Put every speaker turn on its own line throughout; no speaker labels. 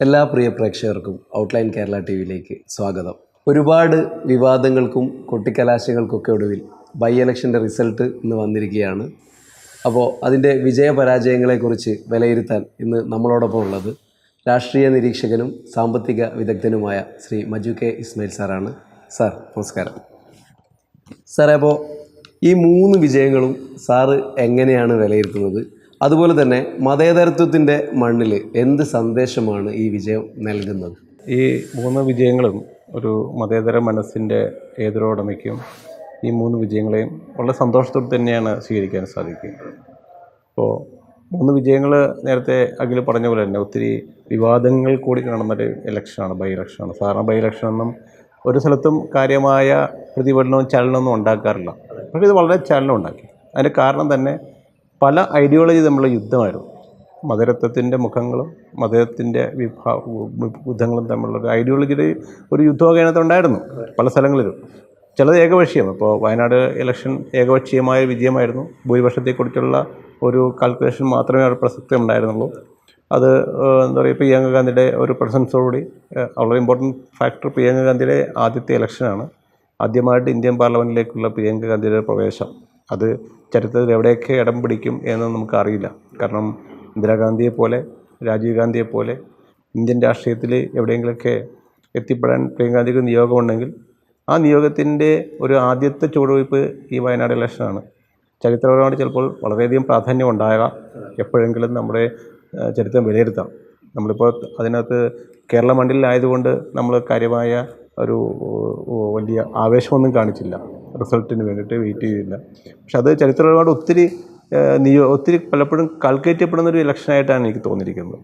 എല്ലാ പ്രിയ പ്രേക്ഷകർക്കും outline Kerala T വിയിലേക്ക് സ്വാഗതം. ഒരുപാട് വിവാദങ്ങൾക്കും കൊട്ടിക്കലാശങ്ങൾക്കൊക്കെ ഒടുവിൽ ബൈ ഇലക്ഷന്റെ റിസൾട്ട് ഇന്ന് വന്നിരിക്കുകയാണ്. അപ്പോൾ അതിന്റെ വിജയപരാജയങ്ങളെക്കുറിച്ച് വിലയിരുത്താൻ ഇന്ന് നമ്മളോടൊപ്പം ഉള്ളത് രാഷ്ട്രീയ നിരീക്ഷകനും സാമ്പത്തിക വിദഗ്ധനുമായ ശ്രീ മജു കെ ഇസ്മയിൽ സാറാണ്. സാർ നമസ്കാരം. സാറേ അപ്പോൾ ഈ മൂന്ന് വിജയങ്ങളും സാറ് എങ്ങനെയാണ് വിലയിരുത്തുന്നത്? അതുപോലെ തന്നെ മതേതരത്വത്തിന്റെ മണ്ണിൽ എന്ത് സന്ദേശമാണ് ഈ വിജയം നൽകുന്നത്?
ഈ മൂന്ന് വിജയങ്ങളും ഒരു മതേതര മനസ്സിന്റെ ഏതൊരുടമയ്ക്കും ഈ മൂന്ന് വിജയങ്ങളെയും വളരെ സന്തോഷത്തോടെ തന്നെയാണ് സ്വീകരിക്കാൻ സാധിക്കുക അപ്പോൾ മൂന്ന് വിജയങ്ങൾ നേരത്തെ അഖിൽ പറഞ്ഞ പോലെ തന്നെ ഒത്തിരി വിവാദങ്ങൾ കൂടി കാണുന്നൊരു ഇലക്ഷനാണ് ബൈ ഇലക്ഷനാണ് സാധാരണ ബൈ ഇലക്ഷനൊന്നും ഒരു സ്ഥലത്തും കാര്യമായ പ്രതിഫലനവും ചലനമൊന്നും ഉണ്ടാക്കാറില്ല. പക്ഷേ ഇത് വളരെ ചലനം ഉണ്ടാക്കി അതിന്റെ കാരണം തന്നെ പല ഐഡിയോളജി തമ്മിലുള്ള യുദ്ധമായിരുന്നു. മതരത്വത്തിന്റെ മുഖങ്ങളും മതത്തിന്റെ വിഭാ യുദ്ധങ്ങളും തമ്മിലുള്ള ഐഡിയോളജിയുടെ ഒരു യുദ്ധമൊക്കെ അതിനകത്തുണ്ടായിരുന്നു പല സ്ഥലങ്ങളിലും. ചിലത് ഏകപക്ഷീയം ഇപ്പോൾ വയനാട് ഇലക്ഷൻ ഏകപക്ഷീയമായ വിജയമായിരുന്നു. ഭൂരിപക്ഷത്തെക്കുറിച്ചുള്ള ഒരു കാൽക്കുലേഷൻ മാത്രമേ അവിടെ പ്രസക്തി ഉണ്ടായിരുന്നുള്ളൂ അത് എന്താ പറയുക പ്രിയങ്ക ഗാന്ധിയുടെ ഒരു പ്രസൻസോടുകൂടി വളരെ ഇമ്പോർട്ടന്റ് ഫാക്ടർ പ്രിയങ്ക ഗാന്ധിയുടെ ആദ്യത്തെ ഇലക്ഷനാണ് ആദ്യമായിട്ട് ഇന്ത്യൻ പാർലമെന്റിലേക്കുള്ള പ്രിയങ്ക ഗാന്ധിയുടെ പ്രവേശം. അത് ചരിത്രത്തിൽ എവിടെയൊക്കെ ഇടം പിടിക്കും എന്ന് നമുക്കറിയില്ല. കാരണം ഇന്ദിരാഗാന്ധിയെ പോലെ രാജീവ് ഗാന്ധിയെ പോലെ ഇന്ത്യൻ രാഷ്ട്രീയത്തിൽ എവിടെയെങ്കിലുമൊക്കെ എത്തിപ്പെടാൻ പ്രിയങ്കാന്ധിക്ക് നിയോഗമുണ്ടെങ്കിൽ ആ നിയോഗത്തിന്റെ ഒരു ആദ്യത്തെ ചുവടുവയ്പ് ഈ വയനാട് ഇലക്ഷനാണ്. ചരിത്രപരമായിട്ട് ചിലപ്പോൾ വളരെയധികം പ്രാധാന്യം ഉണ്ടാകാം. എപ്പോഴെങ്കിലും നമ്മുടെ ചരിത്രം വിലയിരുത്താം. നമ്മളിപ്പോൾ അതിനകത്ത് കേരള മണ്ഡലിലായതുകൊണ്ട് നമ്മൾ കാര്യമായ ഒരു വലിയ ആവേശമൊന്നും കാണിച്ചില്ല. റിസൾട്ടിന് വേണ്ടിയിട്ട് വെയിറ്റ് ചെയ്യുന്നില്ല പക്ഷെ അത് ചരിത്രപരമായിട്ട് ഒത്തിരി നിയോ ഒത്തിരി പലപ്പോഴും കാൽക്കുലേറ്റ് ചെയ്യപ്പെടുന്ന ഒരു ഇലക്ഷനായിട്ടാണ് എനിക്ക് തോന്നിയിരിക്കുന്നത്.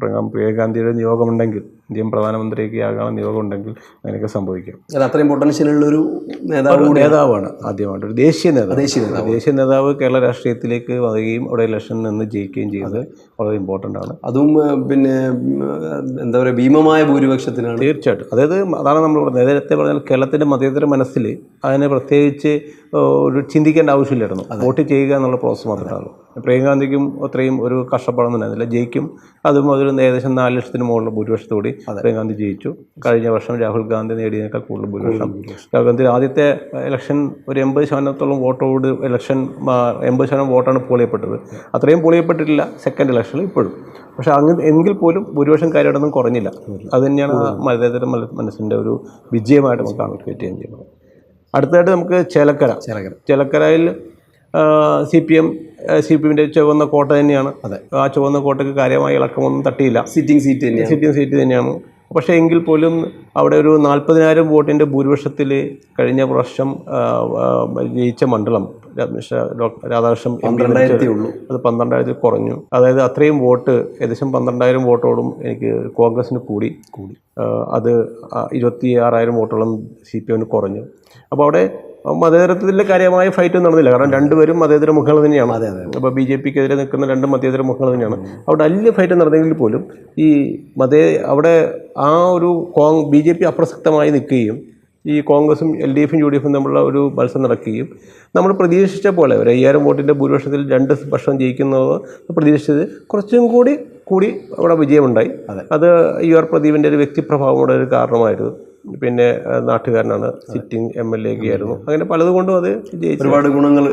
പ്രിയങ്ക പ്രിയഗാന്ധിയുടെ നിയോഗമുണ്ടെങ്കിൽ ഇന്ത്യൻ പ്രധാനമന്ത്രിക്ക് ആകാനുള്ള നിയോഗമുണ്ടെങ്കിൽ അങ്ങനെയൊക്കെ സംഭവിക്കാം.
അത് അത്രയും പൊട്ടൻഷ്യൽ ഉള്ളൊരു നേതാവ്
നേതാവാണ് ആദ്യമായിട്ട്. ഒരു ദേശീയ നേതാവ്.
ദേശീയ നേതാവ്.
ദേശീയ നേതാവ് കേരള രാഷ്ട്രീയത്തിലേക്ക് വരികയും അവിടെ ഇലക്ഷനിൽ നിന്ന് ജയിക്കുകയും ചെയ്തത് വളരെ ഇമ്പോർട്ടന്റ് ആണ്.
അതും പിന്നെ എന്താ പറയുക ഭീമമായ ഭൂരിപക്ഷത്തിനാണ്.
തീർച്ചയായിട്ടും. അതായത് അതാണ് നമ്മൾ പറഞ്ഞത്. നേരത്തെ പറഞ്ഞാൽ കേരളത്തിന്റെ മതേതര മനസ്സിൽ അതിനെ പ്രത്യേകിച്ച് ഒരു ചിന്തിക്കേണ്ട ആവശ്യമില്ലായിരുന്നു. വോട്ട് ചെയ്യുക എന്നുള്ള പ്രോസസ്സ് മാത്രമേ പ്രിയങ്കാന്തിക്കും അത്രയും ഒരു കഷ്ടപ്പാടൊന്നും ഉണ്ടായിരുന്നില്ല. ജയിക്കും. അതും ഒരു ഏകദേശം നാല് ലക്ഷത്തിന് മുകളിൽ ഭൂരിപക്ഷത്തോടി പ്രിയങ്കാന്തി ജയിച്ചു. കഴിഞ്ഞ വർഷം രാഹുൽ ഗാന്ധി നേടിയതിനേക്കാൾ കൂടുതൽ ഭൂരിപക്ഷം. രാഹുൽ ഗാന്ധി ആദ്യത്തെ ഇലക്ഷൻ ഒരു എൺപത് ശതമാനത്തോളം വോട്ടോട് ഇലക്ഷൻ എൺപത് ശതമാനം വോട്ടാണ് പോൾ ചെയ്യപ്പെട്ടത് അത്രയും പോൾ ചെയ്യപ്പെട്ടിട്ടില്ല സെക്കൻഡ് ഇലക്ഷനിൽ ഇപ്പോഴും. പക്ഷേ അങ്ങനെ എങ്കിൽ പോലും ഭൂരിപക്ഷം കാര്യമായിട്ടൊന്നും കുറഞ്ഞില്ല. അത് തന്നെയാണ് ആ മതേതര മല- മനസ്സിന്റെ ഒരു വിജയമായിട്ട് നമുക്ക് കാണാൻ പറ്റുകയും ചെയ്യുന്നത്. അടുത്തതായിട്ട് നമുക്ക് ചേലക്കര.
ചേലക്കര.
ചേലക്കരയിൽ C P M C P എമ്മിന്റെ ചുവന്ന കോട്ട തന്നെയാണ്. അതെ. ആ ചുവന്ന കോട്ടയ്ക്ക് കാര്യമായി ഇളക്കമൊന്നും തട്ടിയില്ല.
സിറ്റിംഗ് സീറ്റ് തന്നെയാണ്.
സിറ്റിംഗ് സീറ്റ് തന്നെയാണ്. പക്ഷേ എങ്കിൽ പോലും അവിടെ ഒരു നാൽപ്പതിനായിരം വോട്ടിന്റെ ഭൂരിപക്ഷത്തിൽ കഴിഞ്ഞ ആ, ജയിച്ച മണ്ഡലം രാധാകൃഷ്ണൻ
പന്ത്രണ്ടായിരത്തി ഉള്ളൂ.
അത് പന്ത്രണ്ടായിരത്തിൽ കുറഞ്ഞു. അതായത് അത്രയും വോട്ട് ഏകദേശം പന്ത്രണ്ടായിരം വോട്ടോടും എനിക്ക് കോൺഗ്രസിന് കൂടി. കൂടി. അത് ഇരുപത്തി ആറായിരം വോട്ടോളം സി പി എമ്മിന് കുറഞ്ഞു. അപ്പോൾ അവിടെ മതേതരത്തിന്റെ കാര്യമായ ഫൈറ്റ് നടന്നില്ല. കാരണം രണ്ടുപേരും മതേതര മുഖങ്ങൾ തന്നെയാണ്.
അതെ അതെ
അപ്പോൾ ബി ജെ പിക്കെതിരെ നിൽക്കുന്ന രണ്ട് മതേതര മുഖങ്ങൾ തന്നെയാണ്. അവിടെ വലിയ ഫൈറ്റ് നടന്നെങ്കിൽ പോലും ഈ മതേ അവിടെ ആ ഒരു കോങ് ബി ജെ പി അപ്രസക്തമായി നിൽക്കുകയും ഈ കോൺഗ്രസും എൽ ഡി എഫും യു ഡി എഫും തമ്മിലുള്ള ഒരു മത്സരം നടക്കുകയും നമ്മൾ പ്രതീക്ഷിച്ച പോലെ ഒരു അയ്യായിരം വോട്ടിന്റെ ഭൂരിപക്ഷത്തിൽ രണ്ട് പക്ഷം ജയിക്കുന്നത് പ്രതീക്ഷിച്ചത് കുറച്ചും കൂടി കൂടി അവിടെ വിജയമുണ്ടായി. അത്. യു ആർ പ്രദീപിന്റെ ഒരു വ്യക്തിപ്രഭാവം ഒരു കാരണമായിരുന്നു. പിന്നെ നാട്ടുകാരനാണ്. സിറ്റിംഗ് എം എൽ എ ഒക്കെ ആയിരുന്നു. അങ്ങനെ പലതുകൊണ്ടും അത്
ഒരുപാട് ഗുണങ്ങൾ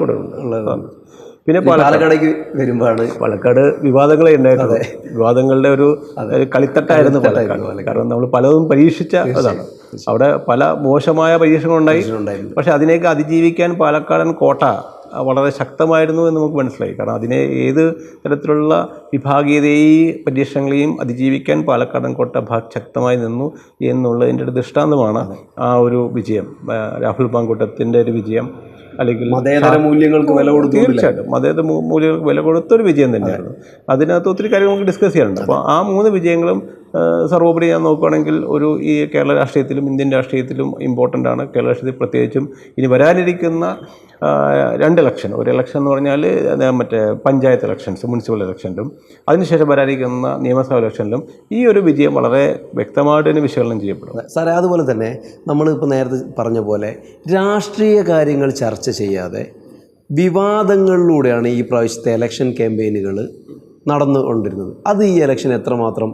പിന്നെ
പാലക്കാടേക്ക് വരുമ്പോഴാണ്
പാലക്കാട് വിവാദങ്ങളെ ഉണ്ടായിരുന്നത്. വിവാദങ്ങളുടെ ഒരു കളിത്തട്ടായിരുന്നു പാലക്കാട്. കാരണം നമ്മൾ പലതും പരീക്ഷിച്ച അതാണ്. അവിടെ പല മോശമായ പരീക്ഷണങ്ങളുണ്ടായി.
ഉണ്ടായി
പക്ഷെ അതിനെയൊക്കെ അതിജീവിക്കാൻ പാലക്കാടൻ കോട്ട വളരെ ശക്തമായിരുന്നു എന്ന് നമുക്ക് മനസ്സിലായി. കാരണം അതിനെ ഏത് തരത്തിലുള്ള വിഭാഗീയതയെയും പരീക്ഷണങ്ങളെയും അതിജീവിക്കാൻ പാലക്കാടൻ കോട്ട ശക്തമായി നിന്നു എന്നുള്ളതിന്റെ ഒരു ദൃഷ്ടാന്തമാണ് ആ ഒരു വിജയം. രാഹുൽ പാങ്കൂട്ടത്തിന്റെ ഒരു വിജയം അല്ലെങ്കിൽ
മതേതര മൂല്യങ്ങൾക്ക് വില കൊടുത്തു
തീർച്ചയായിട്ടും. മതേതര മൂല്യങ്ങൾക്ക് വില കൊടുത്തൊരു വിജയം തന്നെയാണ് അതിനകത്ത് ഒത്തിരി കാര്യങ്ങൾ നമുക്ക് ഡിസ്കസ് ചെയ്യാനുണ്ട്. അപ്പോൾ ആ മൂന്ന് വിജയങ്ങളും സർവോപരി ഞാൻ നോക്കുകയാണെങ്കിൽ ഒരു ഈ കേരള രാഷ്ട്രീയത്തിലും ഇന്ത്യൻ രാഷ്ട്രീയത്തിലും ഇമ്പോർട്ടന്റ് ആണ്. കേരള രാഷ്ട്രീയത്തിൽ പ്രത്യേകിച്ചും ഇനി വരാനിരിക്കുന്ന രണ്ട് ഇലക്ഷൻ ഒരു ഇലക്ഷൻ എന്ന് പറഞ്ഞാൽ മറ്റേ പഞ്ചായത്ത് ഇലക്ഷൻസ് മുനിസിപ്പൽ ഇലക്ഷനിലും അതിനുശേഷം വരാനിരിക്കുന്ന നിയമസഭാ ഇലക്ഷനിലും ഈ ഒരു വിജയം വളരെ വ്യക്തമായിട്ട് തന്നെ വിശകലനം ചെയ്യപ്പെടും.
സാറേ അതുപോലെ തന്നെ നമ്മളിപ്പോൾ നേരത്തെ പറഞ്ഞ പോലെ രാഷ്ട്രീയ കാര്യങ്ങൾ ചർച്ച ചെയ്യാതെ വിവാദങ്ങളിലൂടെയാണ് ഈ പ്രാവശ്യത്തെ ഇലക്ഷൻ ക്യാമ്പയിനുകൾ നടന്നുകൊണ്ടിരുന്നത് അത് ഈ ഇലക്ഷൻ എത്രമാത്രം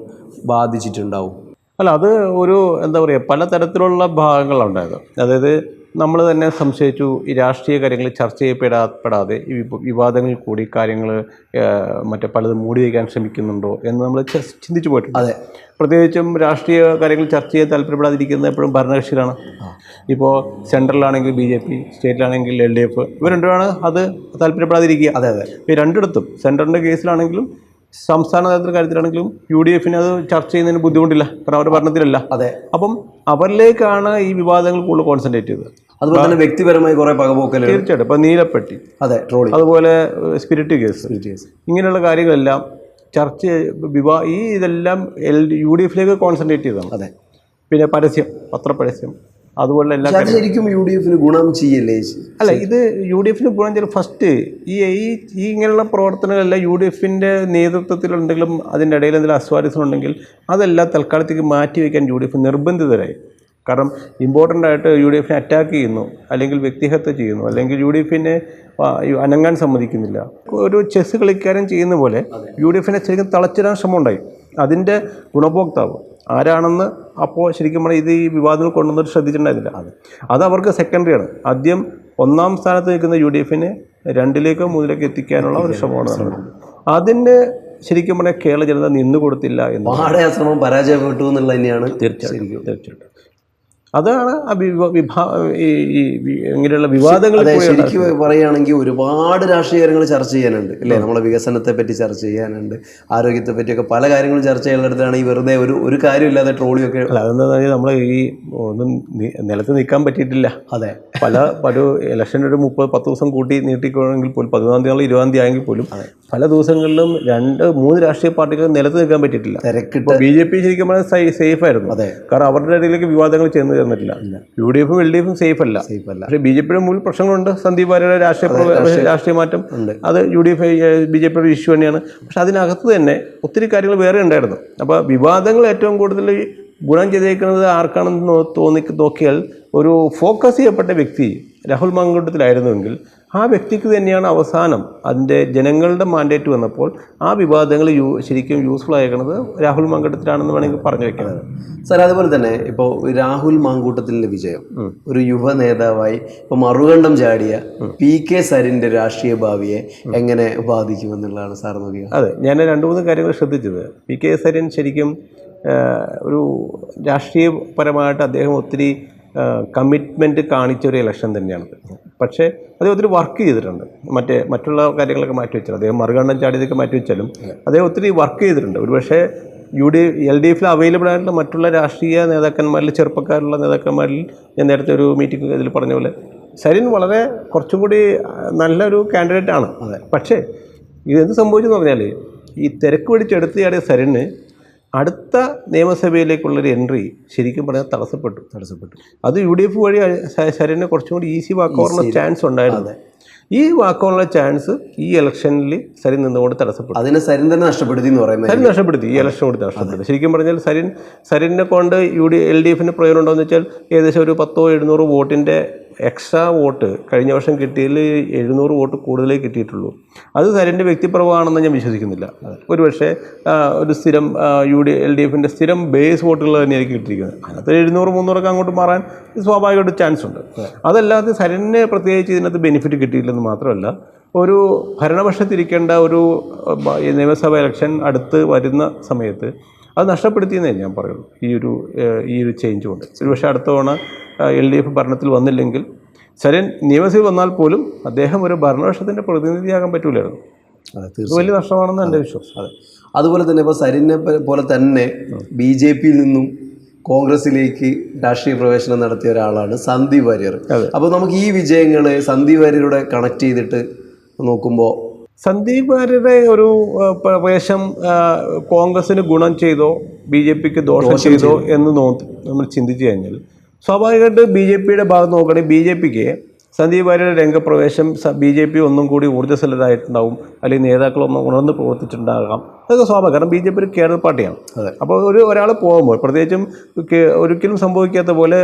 ബാധിച്ചിട്ടുണ്ടാവും?
അല്ല അത് ഒരു എന്താ പറയുക പലതരത്തിലുള്ള ഭാഗങ്ങളുണ്ടായത് അതായത് നമ്മൾ തന്നെ സംശയിച്ചു ഈ രാഷ്ട്രീയ കാര്യങ്ങൾ ചർച്ച ചെയ്യപ്പെടാപ്പെടാതെ ഈ വിവാദങ്ങൾ വിവാദങ്ങളിൽ കൂടി കാര്യങ്ങൾ മറ്റേ പലതും മൂടി വയ്ക്കാൻ ശ്രമിക്കുന്നുണ്ടോ എന്ന് നമ്മൾ ചിന്തിച്ചു പോയിട്ടുണ്ട്.
അതെ.
പ്രത്യേകിച്ചും രാഷ്ട്രീയ കാര്യങ്ങൾ ചർച്ച ചെയ്യാൻ താല്പര്യപ്പെടാതിരിക്കുന്നത് എപ്പോഴും ഭരണകക്ഷികളാണ്. ഇപ്പോൾ സെൻട്രലാണെങ്കിൽ ബി ജെ പി സ്റ്റേറ്റിലാണെങ്കിൽ എൽ ഡി എഫ് ഇവർ രണ്ടുമാണ് അത് താല്പര്യപ്പെടാതിരിക്കുക.
അതെ അതെ.
ഈ രണ്ടിടത്തും സെൻട്രലിന്റെ കേസിലാണെങ്കിലും സംസ്ഥാന തലത്തിൽ കാര്യത്തിലാണെങ്കിലും യു ഡി എഫിന് അത് ചർച്ച ചെയ്യുന്നതിന് ബുദ്ധിമുട്ടില്ല. കാരണം അവർ ഭരണത്തിലല്ല.
അതെ.
അപ്പം അവരിലേക്കാണ് ഈ വിവാദങ്ങൾ കൂടുതൽ കോൺസെൻട്രേറ്റ് ചെയ്തത്.
അതുപോലെ തന്നെ വ്യക്തിപരമായി കുറേ പകപോക്കൽ
തീർച്ചയായിട്ടും. ഇപ്പം നീലപ്പെട്ടി.
അതെ ട്രോളി.
അതുപോലെ സ്പിരിറ്റ് കേസ് ഇങ്ങനെയുള്ള കാര്യങ്ങളെല്ലാം ചർച്ച വിവാ ഈ ഇതെല്ലാം എൽ യു ഡി എഫിലേക്ക് കോൺസെൻട്രേറ്റ് ചെയ്തതാണ്.
അതെ.
പിന്നെ പരസ്യം പത്രപരസ്യം. അതുപോലുള്ള എല്ലാ
ശരിക്കും യു ഡി എഫിന് ഗുണം ചെയ്യല്ലേ
അല്ല ഇത് യു ഡി എഫിന് ഗുണം ചെയ്ത് ഫസ്റ്റ് ഈ ഈ ഇങ്ങനെയുള്ള പ്രവർത്തനങ്ങളെല്ലാം യു ഡി എഫിന്റെ നേതൃത്വത്തിലുണ്ടെങ്കിലും അതിന്റെ ഇടയിൽ എന്തെങ്കിലും അസ്വാരസ്യം ഉണ്ടെങ്കിൽ അതെല്ലാം തൽക്കാലത്തേക്ക് മാറ്റിവെക്കാൻ യു ഡി എഫ് നിർബന്ധിതരായി. കാരണം ഇമ്പോർട്ടന്റ് ആയിട്ട് യു ഡി എഫിനെ അറ്റാക്ക് ചെയ്യുന്നു അല്ലെങ്കിൽ വ്യക്തിഹത്യ ചെയ്യുന്നു അല്ലെങ്കിൽ യു ഡി എഫിനെ അനങ്ങാൻ സമ്മതിക്കുന്നില്ല. ഒരു ചെസ് കളിക്കാരൻ ചെയ്യുന്ന പോലെ യു ഡി എഫിനെ ശരിക്കും തളച്ചിടാൻ ശ്രമമുണ്ടായി. അതിന്റെ ഗുണഭോക്താവ് ആരാണെന്ന് അപ്പോൾ ശരിക്കും പറഞ്ഞാൽ ഇത് ഈ വിവാദങ്ങൾ കൊണ്ടുവന്നിട്ട് ശ്രദ്ധിച്ചിട്ടുണ്ടായിരുന്നില്ല. അത്. അവർക്ക് സെക്കൻഡറിയാണ്. ആദ്യം ഒന്നാം സ്ഥാനത്ത് നിൽക്കുന്ന യു ഡി എഫിനെ രണ്ടിലേക്കോ മൂന്നിലേക്കോ എത്തിക്കാനുള്ള ഒരു ശ്രമമാണ് നടന്നത്. അതിന് ശരിക്കും പറഞ്ഞാൽ കേരള ജനത നിന്നു കൊടുത്തില്ല എന്ന്
പാടെ ശ്രമം പരാജയപ്പെട്ടു എന്നുള്ളത് തന്നെയാണ്
തീർച്ചയായിട്ടും തീർച്ചയായിട്ടും. അതാണ് ആ വിഭാ ഈ ഇങ്ങനെയുള്ള വിവാദങ്ങൾ
ശരിക്കും പറയുകയാണെങ്കിൽ ഒരുപാട് രാഷ്ട്രീയ കാര്യങ്ങൾ ചർച്ച ചെയ്യാനുണ്ട് അല്ലേ? നമ്മളെ വികസനത്തെ പറ്റി ചർച്ച ചെയ്യാനുണ്ട് ആരോഗ്യത്തെ പറ്റിയൊക്കെ പല കാര്യങ്ങളും ചർച്ച ചെയ്യുന്നിടത്താണ് ഈ വെറുതെ ഒരു ഒരു കാര്യമില്ലാതെ ട്രോളിയൊക്കെ
അതെന്താ നമ്മൾ ഈ ഒന്നും നിലത്ത് നിൽക്കാൻ പറ്റിയിട്ടില്ല.
അതെ.
പല പല ഇലക്ഷൻ ഒരു മുപ്പത് പത്ത് ദിവസം കൂട്ടി നീട്ടിക്കണമെങ്കിൽ പോലും പതിനൊന്നാം തീയതി ഇരുപതാം തീയതി ആയെങ്കിൽ പോലും പല ദിവസങ്ങളിലും രണ്ട് മൂന്ന് രാഷ്ട്രീയ പാർട്ടികൾ നിലത്ത് നിൽക്കാൻ പറ്റിയിട്ടില്ല.
തിരക്കിട്ട്.
ബി ജെ പി ശരിക്കും പറഞ്ഞാൽ സേഫ് ആയിരുന്നു
അതെ.
കാരണം അവരുടെ ഇടയിലേക്ക് വിവാദങ്ങൾ ചെന്ന് ചേർന്നിട്ടില്ല. യു ഡി എഫും എൽ ഡി എഫും സേഫ് അല്ല
സേഫ് അല്ല
പക്ഷേ ബി ജെ പിയുടെ മുന്നിൽ പ്രശ്നങ്ങളുണ്ട്. സന്ദീപ് വാര്യയുടെ രാഷ്ട്രീയ രാഷ്ട്രീയ മാറ്റം. അത് U D F B J പിയുടെ ഇഷ്യൂ തന്നെയാണ്. പക്ഷെ അതിനകത്ത് തന്നെ ഒത്തിരി കാര്യങ്ങൾ വേറെ ഉണ്ടായിരുന്നു. അപ്പോൾ വിവാദങ്ങൾ ഏറ്റവും കൂടുതൽ ഗുണം ചെയ്തേക്കുന്നത് ആർക്കാണെന്ന് തോന്നി നോക്കിയാൽ ഒരു ഫോക്കസ് ചെയ്യപ്പെട്ട വ്യക്തി രാഹുൽ മാങ്കൂട്ടത്തിലായിരുന്നുവെങ്കിൽ ആ വ്യക്തിക്ക് തന്നെയാണ് അവസാനം അതിന്റെ ജനങ്ങളുടെ മാൻഡേറ്റ് വന്നപ്പോൾ ആ വിവാദങ്ങൾ യൂ ശരിക്കും യൂസ്ഫുൾ ആയിരിക്കുന്നത് രാഹുൽ മാങ്കൂട്ടത്തിലാണെന്ന് വേണമെങ്കിൽ പറഞ്ഞു വെക്കുന്നത്
സാർ അതുപോലെ തന്നെ ഇപ്പോൾ രാഹുൽ മാങ്കൂട്ടത്തിന്റെ വിജയം ഒരു യുവ നേതാവായി ഇപ്പോൾ മറുകണ്ഠം ചാടിയ പി കെ സരിന്റെ രാഷ്ട്രീയ ഭാവിയെ എങ്ങനെ ബാധിക്കുമെന്നുള്ളതാണ് സാർ നോക്കിയത്.
അതെ ഞാൻ രണ്ട് മൂന്ന് കാര്യങ്ങൾ ശ്രദ്ധിച്ചത്. പി കെ സരിൻ ശരിക്കും ഒരു രാഷ്ട്രീയപരമായിട്ട് അദ്ദേഹം ഒത്തിരി കമ്മിറ്റ്മെന്റ് കാണിച്ച ഒരു ഇലക്ഷൻ തന്നെയാണ്. പക്ഷേ അദ്ദേഹം ഒത്തിരി വർക്ക് ചെയ്തിട്ടുണ്ട്. മറ്റേ മറ്റുള്ള കാര്യങ്ങളൊക്കെ മാറ്റി വെച്ചാൽ അദ്ദേഹം മറുകണ്ഠം ചാടിയതൊക്കെ മാറ്റി വെച്ചാലും അദ്ദേഹം ഒത്തിരി വർക്ക് ചെയ്തിട്ടുണ്ട്. ഒരുപക്ഷേ യു ഡി എൽ ഡി എഫിൽ അവൈലബിൾ ആയിട്ടുള്ള മറ്റുള്ള രാഷ്ട്രീയ നേതാക്കന്മാരിൽ ചെറുപ്പക്കാരുള്ള നേതാക്കന്മാരിൽ ഞാൻ നേരത്തെ ഒരു മീറ്റിംഗ് ഇതിൽ പറഞ്ഞ പോലെ സരിൻ വളരെ കുറച്ചും കൂടി നല്ലൊരു കാൻഡിഡേറ്റ് ആണ്. പക്ഷേ എന്ത് സംഭവിച്ചെന്ന് പറഞ്ഞാൽ ഈ തിരക്ക് പിടിച്ചെടുത്ത് ചാടിയ സരിന് അടുത്ത നിയമസഭയിലേക്കുള്ളൊരു എൻട്രി ശരിക്കും പറഞ്ഞാൽ തടസ്സപ്പെട്ടു.
തടസ്സപ്പെട്ടു.
അത് യു ഡി എഫ് വഴി ശരീരനെ കുറച്ചും കൂടി ഈസി വാക്കോറിന് ചാൻസ് ഉണ്ടായിരുന്നത് ഈ വാക്കോറിനുള്ള ചാൻസ് ഈ ഇലക്ഷനിൽ സരിൻ നിന്നുകൊണ്ട് തടസ്സപ്പെട്ടു.
അതിനെ സരിൻ തന്നെ നഷ്ടപ്പെടുത്തി എന്ന് പറയുന്നത്
സരിൻ നഷ്ടപ്പെടുത്തി. ഈ ഇലക്ഷൻ കൊടുത്ത് നഷ്ടപ്പെടുത്തി ശരിക്കും പറഞ്ഞാൽ സരിൻ സരിനെ കൊണ്ട് യു ഡി എൽ ഡി എഫിന് പ്രയോജനം ഉണ്ടോ എന്ന് വെച്ചാൽ ഏകദേശം ഒരു പത്തോ എഴുന്നൂറ് വോട്ടിന്റെ എക്സ്ട്രാ വോട്ട് കഴിഞ്ഞ വർഷം കിട്ടിയതിൽ എഴുന്നൂറ് വോട്ട് കൂടുതലേ കിട്ടിയിട്ടുള്ളൂ. അത് സരിന്റെ വ്യക്തിപ്രഭാവമാണെന്ന് ഞാൻ വിശ്വസിക്കുന്നില്ല. ഒരുപക്ഷെ പക്ഷേ ഒരു സ്ഥിരം യു ഡി എൽ ഡി എഫിന്റെ സ്ഥിരം ബേസ് വോട്ടുകൾ തന്നെയായിരിക്കും കിട്ടിയിരിക്കുന്നത്. അതിനകത്ത് എഴുന്നൂറ് മുന്നൂറൊക്കെ അങ്ങോട്ട് മാറാൻ സ്വാഭാവികമായിട്ട് ചാൻസ് ഉണ്ട് അതല്ലാതെ സരിന് പ്രത്യേകിച്ച് ഇതിനകത്ത് ബെനിഫിറ്റ് കിട്ടിയില്ലെന്ന് മാത്രമല്ല ഒരു ഭരണപക്ഷത്തിരിക്കേണ്ട ഒരു നിയമസഭ ഇലക്ഷൻ അടുത്ത് വരുന്ന സമയത്ത് അത് നഷ്ടപ്പെടുത്തിയെന്നേ ഞാൻ പറയുള്ളൂ. ഈ ഒരു ഈ ഒരു ചേഞ്ച് കൊണ്ട്. ഒരുപക്ഷെ അടുത്ത തവണ എൽ ഡി എഫ് ഭരണത്തിൽ വന്നില്ലെങ്കിൽ ശരൻ നിയമസഭയിൽ വന്നാൽ പോലും അദ്ദേഹം ഒരു ഭരണപക്ഷത്തിന്റെ പ്രതിനിധിയാകാൻ പറ്റൂലായിരുന്നു.
അതെ
വലിയ നഷ്ടമാണെന്ന് എന്റെ വിശ്വാസം.
അതെ. അതുപോലെ തന്നെ ഇപ്പോൾ സരിനെ പോലെ തന്നെ ബി ജെ പിയിൽ നിന്നും കോൺഗ്രസിലേക്ക് രാഷ്ട്രീയ പ്രവേശനം നടത്തിയ ഒരാളാണ് സന്ദീപ് വാര്യർ. അപ്പോൾ നമുക്ക് ഈ വിജയങ്ങളെ സന്ദീപ് വാര്യരുടെ കണക്ട് ചെയ്തിട്ട് നോക്കുമ്പോൾ
സന്ദീപ് വാര്യരുടെ ഒരു പ്രവേശം കോൺഗ്രസിന് ഗുണം ചെയ്തോ ബി ജെ പിക്ക് ദോഷം ചെയ്തോ എന്ന് നോ നമ്മൾ ചിന്തിച്ചു കഴിഞ്ഞാൽ സ്വാഭാവികമായിട്ട് ബി ജെ പിയുടെ ഭാഗത്ത് നോക്കുകയാണെങ്കിൽ ബി ജെ പിക്ക് സന്ദീപ് വാര്യരുടെ രംഗപ്രവേശം ബി ജെ പി ഒന്നും കൂടി ഊർജസ്വലരായിട്ടുണ്ടാവും അല്ലെങ്കിൽ നേതാക്കളൊന്നും ഉണർന്ന് പ്രവർത്തിച്ചിട്ടുണ്ടാകാം. അതൊക്കെ സ്വാഭാവികം. കാരണം ബി ജെ പി ഒരു കേരള പാർട്ടിയാണ്.
അതെ.
അപ്പോൾ ഒരു ഒരാൾ പോകുമ്പോൾ പ്രത്യേകിച്ചും ഒരിക്കലും സംഭവിക്കാത്ത പോലെ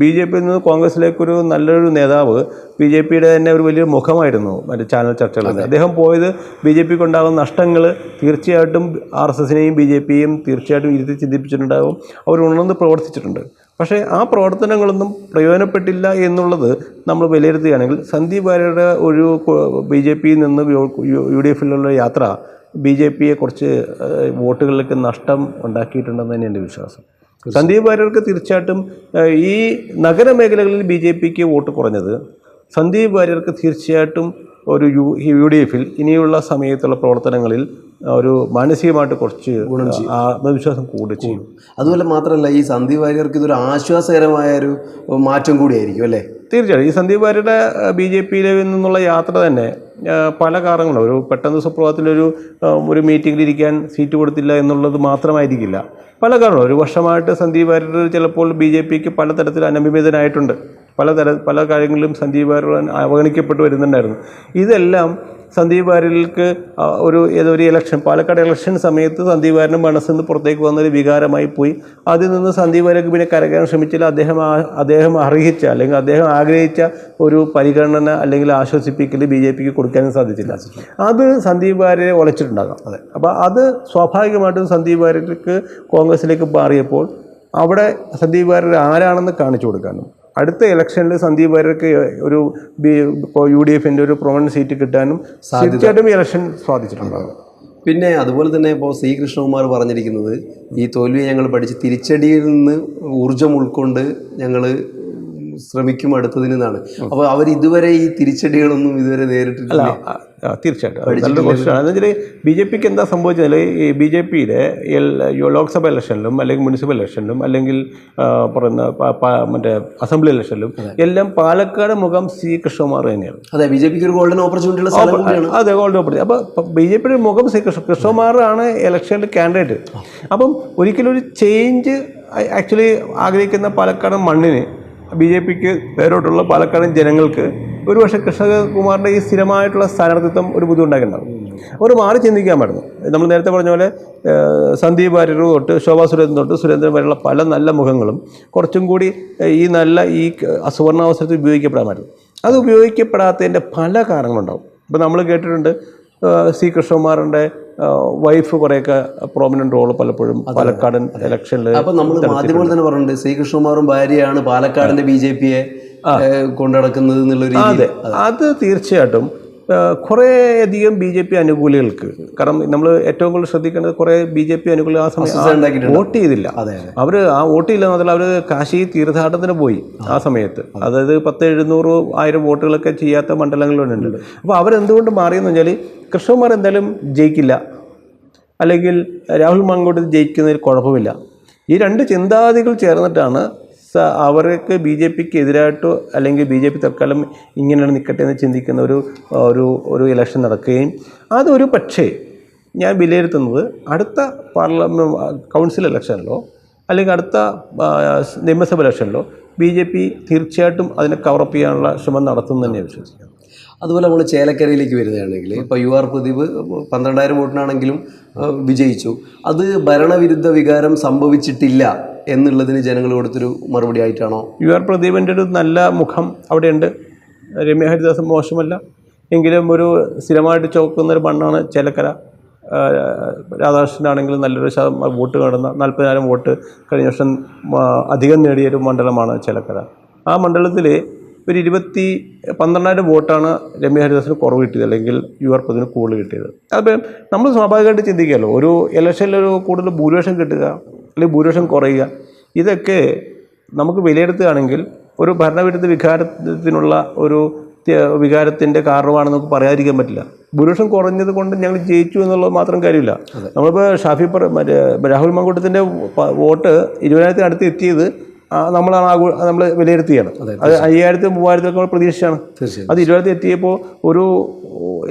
ബി ജെ പിയിൽ നിന്ന് കോൺഗ്രസിലേക്കൊരു നല്ലൊരു നേതാവ് ബി ജെ പിയുടെ തന്നെ ഒരു വലിയ മുഖമായിരുന്നു മറ്റേ ചാനൽ ചർച്ചകളിൽ. അദ്ദേഹം പോയത് ബി ജെ പിക്ക് ഉണ്ടാകുന്ന നഷ്ടങ്ങൾ തീർച്ചയായിട്ടും ആർ എസ് എസിനെയും ബി ജെ പിയെയും തീർച്ചയായിട്ടും ഇരുത്തി ചിന്തിപ്പിച്ചിട്ടുണ്ടാകും. അവർ ഉണർന്ന് പ്രവർത്തിച്ചിട്ടുണ്ട്. പക്ഷേ ആ പ്രവർത്തനങ്ങളൊന്നും പ്രയോജനപ്പെട്ടില്ല എന്നുള്ളത് നമ്മൾ വിലയിരുത്തുകയാണെങ്കിൽ സന്ദീപ് വാര്യയുടെ ഒരു ബി ജെ പിയിൽ നിന്ന് യു ഡി എഫിലുള്ള യാത്ര ബി ജെ പിയെ കുറച്ച് വോട്ടുകളിലേക്ക് നഷ്ടം ഉണ്ടാക്കിയിട്ടുണ്ടെന്ന് തന്നെ എന്റെ വിശ്വാസം. സന്ദീപ് വാര്യർക്ക് തീർച്ചയായിട്ടും ഈ നഗരമേഖലകളിൽ ബി ജെ പിക്ക് വോട്ട് കുറഞ്ഞത് സന്ദീപ് വാര്യർക്ക് തീർച്ചയായിട്ടും ഒരു യു യു ഡി എഫിൽ ഇനിയുള്ള സമയത്തുള്ള പ്രവർത്തനങ്ങളിൽ ഒരു മാനസികമായിട്ട് കുറച്ച് ആത്മവിശ്വാസം കൂടി. ചെയ്യും.
അതുപോലെ മാത്രമല്ല ഈ സന്ദീപ് വാര്യർക്ക് ഇതൊരു ആശ്വാസകരമായ ഒരു മാറ്റം കൂടിയായിരിക്കും അല്ലേ?
തീർച്ചയായും. ഈ സന്ദീപ് വാര്യരുടെ ബി ജെ പിയിലെ നിന്നുള്ള യാത്ര തന്നെ പല കാരണങ്ങളും ഒരു പെട്ടെന്ന് സുപ്രഭാതത്തിലൊരു ഒരു മീറ്റിംഗിൽ ഇരിക്കാൻ സീറ്റ് കൊടുത്തില്ല എന്നുള്ളത് മാത്രമായിരിക്കില്ല. പല കാരണങ്ങളും ഒരു വർഷമായിട്ട് സന്ദീപ് വാര്യർ ചിലപ്പോൾ ബി ജെ പിക്ക് പലതരത്തിൽ അനഭിമിതനായിട്ടുണ്ട് പലതര പല കാര്യങ്ങളിലും സന്ദീപ് വാര്യർ അവഗണിക്കപ്പെട്ട് വരുന്നുണ്ടായിരുന്നു. ഇതെല്ലാം സന്ദീപ് വാര്യർക്ക് ഒരു ഏതോ ഒരു ഇലക്ഷൻ പാലക്കാട് ഇലക്ഷൻ സമയത്ത് സന്ദീപ് വാര്യന്റെ മനസ്സിൽ നിന്ന് പുറത്തേക്ക് വന്നൊരു വികാരമായി പോയി. അതിൽ നിന്ന് സന്ദീപ് വാര്യർക്ക് പിന്നെ കരകയറാൻ ശ്രമിച്ചാൽ അദ്ദേഹം അദ്ദേഹം അർഹിച്ച അല്ലെങ്കിൽ അദ്ദേഹം ആഗ്രഹിച്ച ഒരു പരിഗണന അല്ലെങ്കിൽ ആശ്വസിപ്പിക്കൽ ബി ജെ പിക്ക് കൊടുക്കാനും സാധിച്ചില്ല. അത് സന്ദീപ് വാര്യരെ ഉളച്ചിട്ടുണ്ടാകാം അതെ. അപ്പോൾ അത് സ്വാഭാവികമായിട്ടും സന്ദീപ് വാര്യർക്ക് കോൺഗ്രസിലേക്ക് മാറിയപ്പോൾ അവിടെ സന്ദീപ് വാര്യർ ആരാണെന്ന് കാണിച്ചു കൊടുക്കാനും അടുത്ത ഇലക്ഷനിൽ സന്ദീപ് വാര്യർക്ക് ഒരു ബി ഇപ്പോൾ യു ഡി എഫിന്റെ ഒരു പ്രൊമണന്റ് സീറ്റ് കിട്ടാനും തീർച്ചയായിട്ടും ഇലക്ഷൻ സ്വാധിച്ചിട്ടുണ്ടാകും.
പിന്നെ അതുപോലെ തന്നെ ഇപ്പോൾ സി കൃഷ്ണകുമാർ പറഞ്ഞിരിക്കുന്നത് ഈ തോൽവി ഞങ്ങൾ പഠിച്ച് തിരിച്ചടിയിൽ നിന്ന് ഊർജം ഉൾക്കൊണ്ട് ഞങ്ങൾ ശ്രമിക്കും അടുത്തതിൽ നിന്നാണ് അപ്പോൾ അവർ ഇതുവരെ ഈ തിരിച്ചടികളൊന്നും ഇതുവരെ നേരിട്ടിട്ടില്ല.
തീർച്ചയായിട്ടും. നല്ലൊരു എന്ന് വെച്ചാൽ ബി ജെ പിക്ക് എന്താ സംഭവിച്ചത്? ഈ ബി ജെ പിയുടെ ലോക്സഭ ഇലക്ഷനിലും അല്ലെങ്കിൽ മുനിസിപ്പൽ ഇലക്ഷനിലും അല്ലെങ്കിൽ പറയുന്ന മറ്റേ അസംബ്ലി ഇലക്ഷനിലും എല്ലാം പാലക്കാട് മുഖം സി കൃഷ്ണകുമാർ തന്നെയാണ്.
അതെ ബി ജെ പിക്ക് ഒരു ഗോൾഡൻ ഓപ്പർച്യൂണിറ്റി ഉള്ള സ്ഥലം
അതെ ഗോൾഡൻ ഓപ്പർച്യൂണിറ്റി അപ്പോൾ ബി ജെ പിയുടെ മുഖം സി കൃഷ്ണ കൃഷ്ണകുമാറാണ് ഇലക്ഷനിൽ കാൻഡിഡേറ്റ് അപ്പം ഒരിക്കലും ഒരു ചേഞ്ച് ആക്ച്വലി ആഗ്രഹിക്കുന്ന പാലക്കാട് മണ്ണിന് ബി ജെ പിക്ക് പേരോട്ടുള്ള പാലക്കാടൻ ജനങ്ങൾക്ക് ഒരുപക്ഷെ കൃഷ്ണകുമാറിന്റെ ഈ സ്ഥിരമായിട്ടുള്ള സ്ഥാനാർത്ഥിത്വം ഒരു ബുദ്ധിമുട്ടായിട്ടുണ്ടാകും അവർ മാറി ചിന്തിക്കാൻ പറ്റുന്നു നമ്മൾ നേരത്തെ പറഞ്ഞ പോലെ സന്ദീപ് വാര്യർ തൊട്ട് ശോഭാ സുരേന്ദ്രൻ തൊട്ട് സുരേന്ദ്രൻ വരെയുള്ള പല നല്ല മുഖങ്ങളും കുറച്ചും കൂടി ഈ നല്ല ഈ സുവർണാവസരത്തിൽ ഉപയോഗിക്കപ്പെടാമായിരുന്നു അത് ഉപയോഗിക്കപ്പെടാത്തതിന്റെ പല കാരണങ്ങളുണ്ടാവും. ഇപ്പോൾ നമ്മൾ കേട്ടിട്ടുണ്ട് സി കൃഷ്ണകുമാറിന്റെ വൈഫ് കുറേയൊക്കെ പ്രോമിനന്റ് റോൾ പലപ്പോഴും പാലക്കാടൻ ഇലക്ഷനിൽ
അപ്പൊ നമ്മൾ മാധ്യമങ്ങൾ തന്നെ പറഞ്ഞിട്ടുണ്ട് ശ്രീകൃഷ്ണകുമാറും ഭാര്യയാണ് പാലക്കാടിന്റെ ബി ജെ പിയെ എന്നുള്ള ഒരു
അതെ. അത് തീർച്ചയായിട്ടും കുറേയധികം ബി ജെ പി അനുകൂലികൾക്ക് കാരണം നമ്മൾ ഏറ്റവും കൂടുതൽ ശ്രദ്ധിക്കേണ്ടത് കുറേ ബി ജെ പി അനുകൂലികൾ ആ
സമയത്ത്
വോട്ട് ചെയ്തില്ല. അവർ ആ വോട്ട് ചെയ്യില്ല എന്നാൽ അവർ കാശി തീർത്ഥാടനത്തിന് പോയി ആ സമയത്ത്. അതായത് പത്ത് എഴുന്നൂറ് ആയിരം വോട്ടുകളൊക്കെ ചെയ്യാത്ത മണ്ഡലങ്ങളുണ്ട് അപ്പോൾ അവരെന്തുകൊണ്ട് മാറിയെന്ന് വെച്ചാൽ കൃഷ്ണകുമാർ എന്തായാലും ജയിക്കില്ല. അല്ലെങ്കിൽ രാഹുൽ മാങ്കോട്ട് ജയിക്കുന്നതിൽ കുഴപ്പമില്ല. ഈ രണ്ട് ചിന്താഗതികൾ ചേർന്നിട്ടാണ് അവർക്ക് ബി ജെ പിക്ക് എതിരായിട്ടോ അല്ലെങ്കിൽ ബി ജെ പി തൽക്കാലം ഇങ്ങനെയാണ് നിൽക്കട്ടെ എന്ന് ചിന്തിക്കുന്ന ഒരു ഒരു ഒരു ഇലക്ഷൻ നടക്കുകയും അതൊരു പക്ഷേ ഞാൻ വിലയിരുത്തുന്നത് അടുത്ത പാർലമെന്റ് കൗൺസിൽ ഇലക്ഷനിലോ അല്ലെങ്കിൽ അടുത്ത നിയമസഭാ ഇലക്ഷനിലോ ബി ജെ പി തീർച്ചയായിട്ടും അതിനെ കവറപ്പ് ചെയ്യാനുള്ള ശ്രമം നടത്തുന്നു തന്നെ വിശ്വസിക്കുന്നു.
അതുപോലെ നമ്മൾ ചേലക്കരയിലേക്ക് വരുന്നതാണെങ്കിൽ ഇപ്പോൾ യു ആർ പ്രദീപ് പന്ത്രണ്ടായിരം വോട്ടിനാണെങ്കിലും വിജയിച്ചു. അത് ഭരണവിരുദ്ധ വികാരം സംഭവിച്ചിട്ടില്ല. എന്നുള്ളതിന് ജനങ്ങൾ കൊടുത്തൊരു മറുപടി ആയിട്ടാണോ?
യു ആർ പ്രദീപിന്റെ ഒരു നല്ല മുഖം അവിടെയുണ്ട്. രമ്യ ഹരിദാസ് മോശമല്ല. എങ്കിലും ഒരു സ്ഥിരമായിട്ട് ചോക്കുന്ന ഒരു മണ്ണാണ് ചേലക്കര. രാധാകൃഷ്ണൻ ആണെങ്കിലും നല്ലൊരു ശതമാനം വോട്ട് കടന്ന നാൽപ്പതിനായിരം വോട്ട് കഴിഞ്ഞ വർഷം അധികം നേടിയൊരു മണ്ഡലമാണ് ചേലക്കര. ആ മണ്ഡലത്തിൽ ഒരു ഇരുപത്തി പന്ത്രണ്ടായിരം വോട്ടാണ് രമ്യ ഹരിദാസിന് കുറവ് കിട്ടിയത് അല്ലെങ്കിൽ യു ആർ പ്രതിന് കൂടുതൽ കിട്ടിയത്. അപ്പം നമ്മൾ സ്വാഭാവികമായിട്ട് ചിന്തിക്കുകയല്ലോ ഒരു ഇലക്ഷനിൽ ഒരു കൂടുതൽ ഭൂരിപക്ഷം കിട്ടുക അല്ലെങ്കിൽ ഭൂരിപക്ഷം കുറയുക. ഇതൊക്കെ നമുക്ക് വിലയിരുത്തുകയാണെങ്കിൽ ഒരു ഭരണവിരുദ്ധ വികാരത്തിനുള്ള ഒരു വികാരത്തിന്റെ കാരണമാണെന്ന് നമുക്ക് പറയാതിരിക്കാൻ പറ്റില്ല. ഭൂരിപക്ഷം കുറഞ്ഞത് കൊണ്ട് ഞങ്ങൾ ജയിച്ചു എന്നുള്ളത് മാത്രം കാര്യമില്ല. നമ്മളിപ്പോൾ ഷാഫി പറ മറ്റേ രാഹുൽ മങ്കൂട്ടത്തിന്റെ വോട്ട് ഇരുപതിനായിരത്തിന് അടുത്ത് എത്തിയത് നമ്മളാണ് ആഘോ നമ്മൾ വിലയിരുത്തുകയാണ് അത് അയ്യായിരത്തി മൂവായിരത്തിലൊക്കെ നമ്മൾ പ്രതീക്ഷിച്ചാണ്.
തീർച്ചയായും.
അത് ഇരുപതിനായിരത്തി എത്തിയപ്പോൾ ഒരു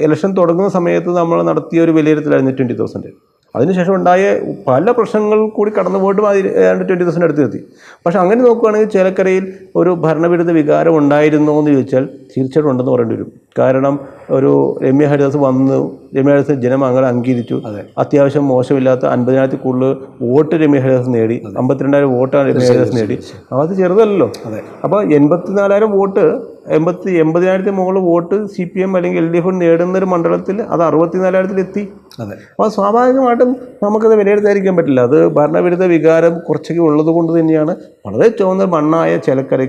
ഇലക്ഷൻ തുടങ്ങുന്ന സമയത്ത് നമ്മൾ നടത്തിയ ഒരു വിലയിരുത്തലായിരുന്നു ട്വന്റി തൗസൻഡ്. അതിനുശേഷം ഉണ്ടായ പല പ്രശ്നങ്ങൾ കൂടി കടന്നു പോയിട്ടും അതിൽ ട്വന്റി തൗസൻഡ് അടുത്ത് എത്തി. പക്ഷേ അങ്ങനെ നോക്കുകയാണെങ്കിൽ ചേലക്കരയിൽ ഒരു ഭരണവിരുദ്ധ വികാരം ഉണ്ടായിരുന്നോ എന്ന് ചോദിച്ചാൽ തീർച്ചയായിട്ടും ഉണ്ടെന്ന് പറയേണ്ടി വരും. കാരണം ഒരു രമ്യ ഹരിദാസ് വന്നു രമ്യ ഹരിദാസ് ജനം അങ്ങനെ അംഗീകരിച്ചു.
അതെ.
അത്യാവശ്യം മോശമില്ലാത്ത അൻപതിനായിരത്തിൽ കൂടുതൽ വോട്ട് രമ്യ ഹരിദാസ് നേടി. അമ്പത്തിരണ്ടായിരം വോട്ടാണ് രമ്യ ഹരിദാസ് നേടി. അത് ചെറുതല്ലോ
അതെ.
അപ്പോൾ എൺപത്തിനാലായിരം വോട്ട് എൺപത്തി എൺപതിനായിരത്തി മുകളിൽ വോട്ട് സി പി എം അല്ലെങ്കിൽ എൽ ഡി എഫ് നേടുന്ന ഒരു മണ്ഡലത്തിൽ അത് അറുപത്തിനാലായിരത്തിലെത്തി
അതെ.
അപ്പോൾ സ്വാഭാവികമായിട്ടും നമുക്കത് വിലയിരുത്താതിരിക്കാൻ പറ്റില്ല. അത് ഭരണവിരുദ്ധ വികാരം കുറച്ചൊക്കെ ഉള്ളത് കൊണ്ട് തന്നെയാണ്. വളരെ ചുവന്ന മണ്ണായ ചിലക്കരയ്ക്ക്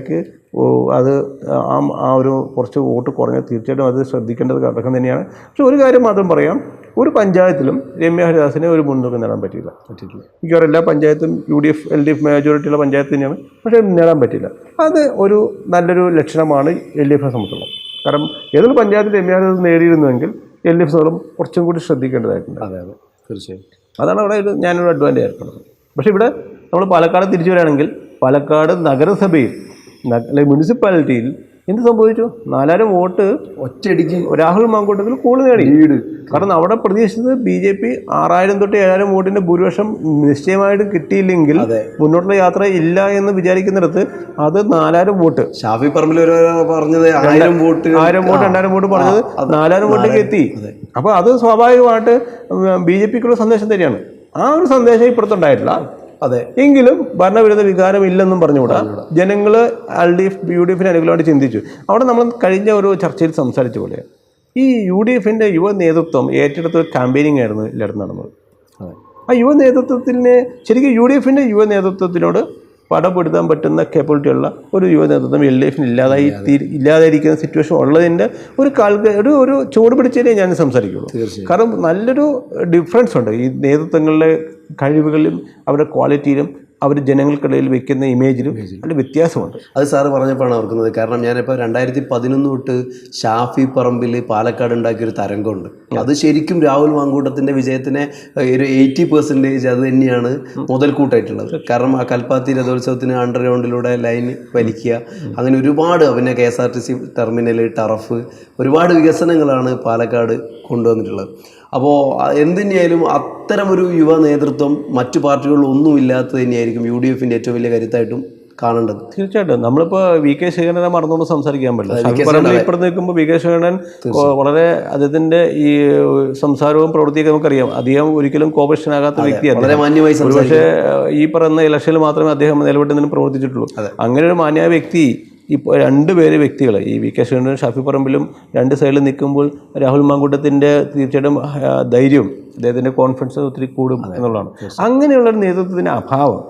ഓ, അത് ആ ആ ഒരു കുറച്ച് വോട്ട് കുറഞ്ഞ തീർച്ചയായിട്ടും അത് ശ്രദ്ധിക്കേണ്ടത് ഘടകം തന്നെയാണ്. പക്ഷെ ഒരു കാര്യം മാത്രം പറയാം. ഒരു പഞ്ചായത്തിലും രമ്യ ഹരിദാസിനെ ഒരു മുൻതൂക്കം നേടാൻ പറ്റിയില്ല.
പറ്റിയിട്ടില്ല.
മിക്കവാറും എല്ലാ പഞ്ചായത്തും U D F L D F മെജോറിറ്റിയുള്ള panchayat തന്നെയാണ്. പക്ഷേ നേടാൻ പറ്റില്ല അത് ഒരു നല്ലൊരു ലക്ഷണമാണ് എൽ ഡി എഫിനെ സംബന്ധിച്ചുള്ളത് കാരണം ഏതൊരു പഞ്ചായത്തിൽ രമ്യ ഹരിദാസ് നേടിയിരുന്നുവെങ്കിൽ എൽ ഡി എഫ് സംബന്ധം കുറച്ചും കൂടി ശ്രദ്ധിക്കേണ്ടതായിട്ടുണ്ട്.
അതെ അതെ. തീർച്ചയായും.
അതാണ് അവിടെ ഒരു ഞാനൊരു അഡ്വാന്റേജ് ഏർപ്പെടുന്നത് പക്ഷേ ഇവിടെ നമ്മൾ പാലക്കാട് തിരിച്ചു വരികയാണെങ്കിൽ പാലക്കാട് നഗരസഭയിൽ അല്ലെങ്കിൽ മുനിസിപ്പാലിറ്റിയിൽ എന്ത് സംഭവിച്ചു? നാലായിരം വോട്ട്
ഒറ്റയടിക്ക്
രാഹുൽ മാങ്കോട്ടത്തിൽ കൂടുതൽ നേടി.
ലീഡ്
കാരണം അവിടെ പ്രതീക്ഷിച്ചത് ബി ജെ പി ആറായിരം തൊട്ട് ഏഴായിരം വോട്ടിന്റെ ഭൂരിപക്ഷം നിശ്ചയമായിട്ട് കിട്ടിയില്ലെങ്കിൽ മുന്നോട്ടുള്ള യാത്ര ഇല്ല എന്ന് വിചാരിക്കുന്നിടത്ത് അത് നാലായിരം വോട്ട്.
ഷാഫി പറമ്പിൽ പറഞ്ഞത് ആയിരം വോട്ട്.
ആയിരം വോട്ട് രണ്ടായിരം വോട്ട് പറഞ്ഞത് നാലായിരം വോട്ടിലേക്ക് എത്തി. അപ്പോൾ അത് സ്വാഭാവികമായിട്ട് ബി ജെ പിക്കുള്ള സന്ദേശം തന്നെയാണ്. ആ ഒരു സന്ദേശം ഇപ്പുറത്തുണ്ടായിട്ടില്ല.
അതെ.
എങ്കിലും ഭരണവിരുദ്ധ വികാരം ഇല്ലെന്നും പറഞ്ഞുകൂടാ. ജനങ്ങൾ L D F U D എഫിന് അനുകൂലമായിട്ട് ചിന്തിച്ചു. അവിടെ നമ്മൾ കഴിഞ്ഞ ഒരു ചർച്ചയിൽ സംസാരിച്ച പോലെ ഈ യു ഡി എഫിന്റെ യുവ നേതൃത്വം ഏറ്റെടുത്ത ഒരു ക്യാമ്പയിനിങ് ആയിരുന്നു എല്ലായിടത്തും നടന്നത്. ആ യുവ നേതൃത്വത്തിന് ശരിക്കും യു ഡി എഫിന്റെ യുവ നേതൃത്വത്തിനോട് പടപെടുത്താൻ പറ്റുന്ന കേപ്പബിലിറ്റിയുള്ള ഒരു യുവ നേതൃത്വം എൽ ഡി എഫിന് ഇല്ലാതായി തീരു ഇല്ലാതായിരിക്കുന്ന സിറ്റുവേഷൻ ഉള്ളതിന്റെ ഒരു കാൽക ഒരു ഒരു ചുവട് പിടിച്ചതിനെ ഞാൻ സംസാരിക്കുള്ളൂ. കാരണം നല്ലൊരു ഡിഫറൻസ് ഉണ്ട് ഈ നേതൃത്വങ്ങളുടെ കഴിവുകളിലും അവരുടെ ക്വാളിറ്റിയിലും അവർ ജനങ്ങൾക്കിടയിൽ വെക്കുന്ന ഇമേജിലും അതിൽ വ്യത്യാസമുണ്ട്.
അത് സാറ് പറഞ്ഞപ്പോഴാണ് ഓർക്കുന്നത്. കാരണം ഞാനിപ്പോൾ രണ്ടായിരത്തി പതിനൊന്ന് തൊട്ട് ഷാഫി പറമ്പിൽ പാലക്കാട് ഉണ്ടാക്കിയൊരു തരംഗമുണ്ട്. അത് ശരിക്കും രാഹുൽ മാങ്കൂട്ടത്തിന്റെ വിജയത്തിനെ ഒരു എയ്റ്റി പെർസെന്റേജ് അത് തന്നെയാണ് മുതൽക്കൂട്ടായിട്ടുള്ളത്. കാരണം ആ കൽപ്പാത്തി രഥോത്സവത്തിന് അണ്ടർഗ്രൗണ്ടിലൂടെ ലൈൻ വലിക്കുക. അങ്ങനെ ഒരുപാട് പിന്നെ K S R T C terminal turf ഒരുപാട് വികസനങ്ങളാണ് പാലക്കാട് കൊണ്ടുവന്നിട്ടുള്ളത്. അപ്പോൾ എന്ത് തന്നെയായാലും അത്തരമൊരു യുവ നേതൃത്വം മറ്റു പാർട്ടികളിലൊന്നും ഇല്ലാത്തത് തന്നെയായിരിക്കും യു ഡി എഫിന്റെ ഏറ്റവും വലിയ കരുത്തായിട്ടും കാണേണ്ടത്.
തീർച്ചയായിട്ടും. നമ്മളിപ്പോൾ വി കെ ശേഖരനെ മറന്നുകൊണ്ട് സംസാരിക്കാൻ പറ്റില്ല. ഇപ്പുറത്ത് നിൽക്കുമ്പോൾ വി കെ ശേഖരൻ വളരെ അദ്ദേഹത്തിന്റെ ഈ സംസാരവും പ്രവൃത്തിയൊക്കെ നമുക്കറിയാം. അദ്ദേഹം ഒരിക്കലും കോപേഷനാകാത്ത വ്യക്തിയാണ് പക്ഷേ ഈ പറയുന്ന ഇലക്ഷനിൽ മാത്രമേ അദ്ദേഹം നിലവിട്ടുന്നതിന് പ്രവർത്തിച്ചിട്ടുള്ളൂ. അങ്ങനെ ഒരു മാന്യായ വ്യക്തി ഇപ്പോൾ രണ്ട് പേര് വ്യക്തികൾ ഈ വി കെ ശിവനും ഷാഫി പറമ്പിലും രണ്ട് സൈഡിൽ നിൽക്കുമ്പോൾ രാഹുൽ മാങ്കൂട്ടത്തിന്റെ തീർച്ചയായിട്ടും ധൈര്യം ധൈര്യവും അദ്ദേഹത്തിന്റെ കോൺഫിഡൻസ് ഒത്തിരി കൂടും എന്നുള്ളതാണ്. അങ്ങനെയുള്ള നേതൃത്വത്തിന്റെ അഭാവം.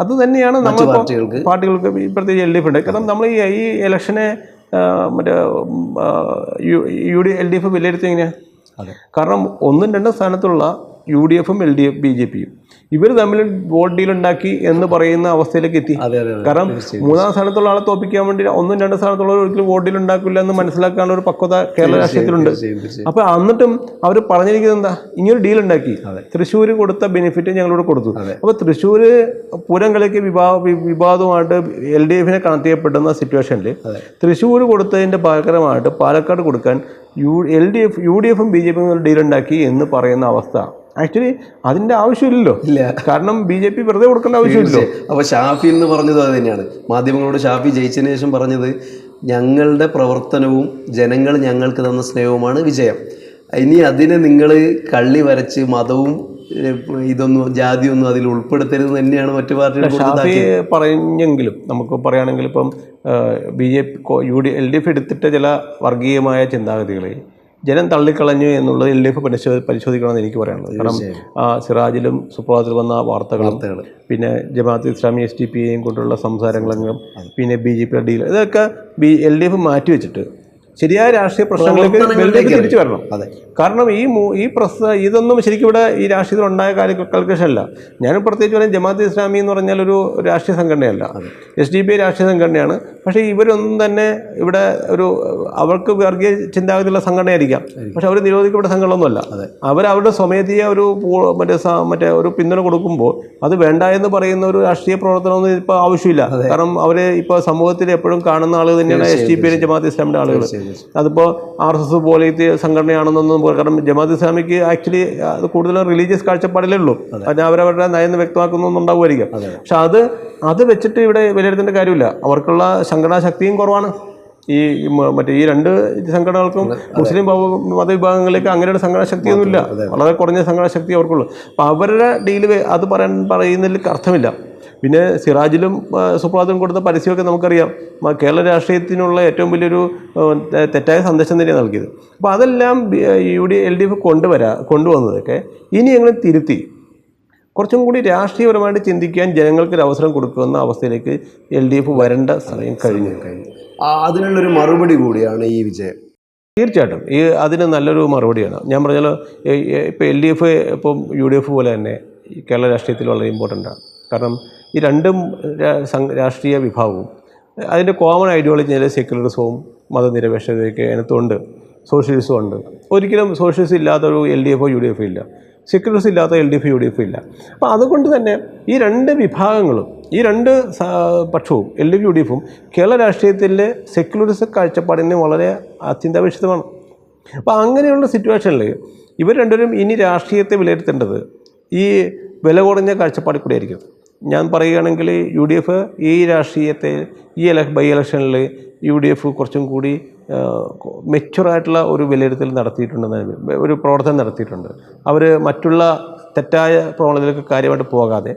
അത് തന്നെയാണ് നമ്മൾ
പാർട്ടികൾക്ക്.
പ്രത്യേകിച്ച് എൽ ഡി എഫ് ഉണ്ട്. കാരണം നമ്മൾ ഈ ഈ ഇലക്ഷനെ മറ്റേ U U D L D F വിലയിരുത്തി എങ്ങനെയാണ് കാരണം ഒന്നും രണ്ടും സ്ഥാനത്തുള്ള യു ഡി എഫും L D F B J പിയും ഇവർ തമ്മിൽ വോട്ട് ഡീൽ ഉണ്ടാക്കി എന്ന് പറയുന്ന അവസ്ഥയിലേക്ക് എത്തി. കാരണം മൂന്നാം സ്ഥാനത്തുള്ള ആളെ തോപ്പിക്കാൻ വേണ്ടി ഒന്നും രണ്ടാം സ്ഥാനത്തുള്ളവർ ഒരിക്കലും വോട്ട് ഡീൽ ഉണ്ടാക്കില്ല എന്ന് മനസ്സിലാക്കാനുള്ള ഒരു പക്വത കേരള രാഷ്ട്രീയത്തിലുണ്ട്. അപ്പോൾ എന്നിട്ടും അവർ പറഞ്ഞിരിക്കുന്നത് എന്താ? ഇങ്ങനൊരു ഡീൽ ഉണ്ടാക്കി. തൃശ്ശൂർ കൊടുത്ത ബെനിഫിറ്റ് ഞങ്ങളോട് കൊടുത്തു.
അപ്പോൾ
അപ്പൊ തൃശ്ശൂർ പൂരം കളിക്ക് വിവാ വിവാദമായിട്ട് എൽ ഡി എഫിനെ കണക്ട് ചെയ്യപ്പെടുന്ന സിറ്റുവേഷനിൽ തൃശ്ശൂർ കൊടുത്തതിന്റെ പകരമായിട്ട് പാലക്കാട് കൊടുക്കാൻ U L D F U D എഫും ബി ജെ പിയും ഡീൽ ഉണ്ടാക്കി എന്ന് പറയുന്ന അവസ്ഥ. ആക്ച്വലി അതിന്റെ ആവശ്യമില്ലല്ലോ.
ഇല്ല.
കാരണം ബി ജെ പി വെറുതെ കൊടുക്കേണ്ട ആവശ്യമില്ലല്ലോ.
അപ്പോൾ ഷാഫി എന്ന് പറഞ്ഞത് അത് തന്നെയാണ്. മാധ്യമങ്ങളോട് ഷാഫി ജയിച്ചതിന് ശേഷം പറഞ്ഞത് ഞങ്ങളുടെ പ്രവർത്തനവും ജനങ്ങൾ ഞങ്ങൾക്ക് തന്ന സ്നേഹവുമാണ് വിജയം. ഇനി അതിനെ നിങ്ങൾ കള്ളി വരച്ച് മതവും ഇതൊന്നും ജാതിയൊന്നും അതിൽ ഉൾപ്പെടുത്തരുത് തന്നെയാണ് മറ്റു പാർട്ടികൾ
പറഞ്ഞെങ്കിലും നമുക്ക് പറയുകയാണെങ്കിൽ ഇപ്പം B J P U D L D F എടുത്തിട്ട ചില വർഗീയമായ ചിന്താഗതികളെ ജനം തള്ളിക്കളഞ്ഞു എന്നുള്ളത് എൽ ഡി എഫ് പരിശോ പരിശോധിക്കണമെന്ന് എനിക്ക് പറയാനുള്ളത്. കാരണം ആ, സിറാജിലും സുപ്രഭാതത്തിൽ വന്ന വാർത്തകളും
വാർത്തകൾ
പിന്നെ Jamaat Islami S D P എയും കൊണ്ടുള്ള സംസാരങ്ങളും പിന്നെ ബി ജെ പിയുടെ ഡീൽ ഇതൊക്കെ ബി എൽ ഡി എഫ് മാറ്റിവെച്ചിട്ട് ശരിയായ രാഷ്ട്രീയ പ്രശ്നങ്ങളിലേക്ക് ഡി തിരിച്ചു വരണം.
അതെ.
കാരണം ഈ ഈ പ്രസ് ഇതൊന്നും ശരിക്കും ഇവിടെ ഈ രാഷ്ട്രീയത്തിൽ ഉണ്ടായ കാൽക്കുലേഷൻ അല്ല ഞാൻ പ്രത്യേകിച്ച് പറയാം ജമാഅത്ത് ഇസ്ലാമി എന്ന് പറഞ്ഞാൽ ഒരു രാഷ്ട്രീയ സംഘടനയല്ല. എസ് ഡി പി രാഷ്ട്രീയ സംഘടനയാണ്. പക്ഷേ ഇവരൊന്നും തന്നെ ഇവിടെ ഒരു അവർക്ക് വർഗീയ ചിന്താഗതിയുള്ള സംഘടനയായിരിക്കാം. പക്ഷെ അവർ നിരോധിക്കപ്പെട്ട സംഘടനയൊന്നുമല്ല. അവർ അവരുടെ സ്വമേധീയ ഒരു മറ്റേ മറ്റേ ഒരു പിന്തുണ കൊടുക്കുമ്പോൾ അത് വേണ്ട എന്ന് പറയുന്ന ഒരു രാഷ്ട്രീയ പ്രവർത്തനമൊന്നും ഇപ്പോൾ ആവശ്യമില്ല. കാരണം അവർ ഇപ്പോൾ സമൂഹത്തിൽ എപ്പോഴും കാണുന്ന ആളുകൾ തന്നെയാണ് എസ് ഡി പി ജമാഅത്ത് ഇസ്ലാമിന്റെ ആളുകൾ. അതിപ്പോൾ ആർ എസ് എസ് പോലത്തെ സംഘടനയാണെന്നൊന്നും കാരണം ജമാഅത്ത് ഇസ്ലാമിക്ക് ആക്ച്വലി അത് കൂടുതലും റിലീജിയസ് കാഴ്ചപ്പാടിലേ ഉള്ളൂ. അതിന് അവരവരുടെ നയം വ്യക്തമാക്കുന്നൊന്നും ഉണ്ടാവുമായിരിക്കും പക്ഷെ അത് അത് വെച്ചിട്ട് ഇവിടെ വിലയിരുത്തേണ്ട കാര്യമില്ല. അവർക്കുള്ള സംഘടനാ ശക്തിയും കുറവാണ്. ഈ മറ്റേ ഈ രണ്ട് സംഘടനകൾക്കും മുസ്ലിം മതവിഭാഗങ്ങളിലേക്ക് അങ്ങനെയുള്ള ഒരു സംഘടനാ ശക്തിയൊന്നുമില്ല വളരെ കുറഞ്ഞ സംഘടനാ ശക്തി അവർക്കുള്ളൂ. അപ്പോൾ അവരുടെ ഡീൽ അത് പറയാൻ പറയുന്നതിൽ അർത്ഥമില്ല. പിന്നെ സിറാജിലും സുപ്രഭാതം കൊടുത്ത പരസ്യമൊക്കെ നമുക്കറിയാം. കേരള രാഷ്ട്രീയത്തിനുള്ള ഏറ്റവും വലിയൊരു തെറ്റായ സന്ദേശം തന്നെയാണ് നൽകിയത്. അപ്പോൾ അതെല്ലാം U D L D F കൊണ്ടുവരാ കൊണ്ടുവന്നതൊക്കെ ഇനി ഞങ്ങൾ തിരുത്തി. കുറച്ചും കൂടി രാഷ്ട്രീയപരമായിട്ട് ചിന്തിക്കാൻ ജനങ്ങൾക്ക് ഒരു അവസരം കൊടുക്കുന്ന അവസ്ഥയിലേക്ക് എൽ ഡി എഫ് വരേണ്ട സമയം കഴിഞ്ഞു.
അതിനുള്ളൊരു മറുപടി കൂടിയാണ് ഈ വിജയം.
തീർച്ചയായിട്ടും. ഈ അതിന് നല്ലൊരു മറുപടിയാണ്. ഞാൻ പറഞ്ഞാൽ ഇപ്പോൾ എൽ ഡി എഫ് ഇപ്പം യു ഡി എഫ് പോലെ തന്നെ കേരള രാഷ്ട്രീയത്തിൽ വളരെ ഇമ്പോർട്ടന്റ് ആണ്. കാരണം ഈ രണ്ടും രാഷ്ട്രീയ വിഭാഗവും. അതിന്റെ കോമൺ ഐഡിയോളജി സെക്യുലറിസവും മതനിരപേക്ഷതയൊക്കെ അതിനകത്തുണ്ട്. സോഷ്യലിസവും ഉണ്ട്. ഒരിക്കലും സോഷ്യലിസം ഇല്ലാത്തൊരു എൽ ഡി എഫോ യു ഡി എഫോ ഇല്ല. സെക്യുലറിസം ഇല്ലാത്ത L D F U D F ഇല്ല. അപ്പോൾ അതുകൊണ്ട് തന്നെ ഈ രണ്ട് വിഭാഗങ്ങളും ഈ രണ്ട് പക്ഷവും L D F U D എഫും കേരള രാഷ്ട്രീയത്തിലെ സെക്യുലറിസം കാഴ്ചപ്പാടിന് വളരെ അത്യന്താപേക്ഷിതമാണ്. അപ്പോൾ അങ്ങനെയുള്ള സിറ്റുവേഷനിൽ ഇവർ രണ്ടുപേരും ഇനി രാഷ്ട്രീയത്തെ വിലയിരുത്തേണ്ടത് ഈ വില കുറഞ്ഞ കാഴ്ചപ്പാടിൽ കൂടെ ആയിരിക്കും ഞാൻ പറയുകയാണെങ്കിൽ യു ഡി എഫ് ഈ രാഷ്ട്രീയത്തെ ഈ എല ബൈ ഇലക്ഷനിൽ യു ഡി എഫ് കുറച്ചും കൂടി മെച്ചുറായിട്ടുള്ള ഒരു വിലയിരുത്തൽ നടത്തിയിട്ടുണ്ടെന്ന് ഒരു പ്രവർത്തനം നടത്തിയിട്ടുണ്ട്. അവർ മറ്റുള്ള തെറ്റായ പ്രവണതയിലേക്ക് കാര്യമായിട്ട് പോകാതെ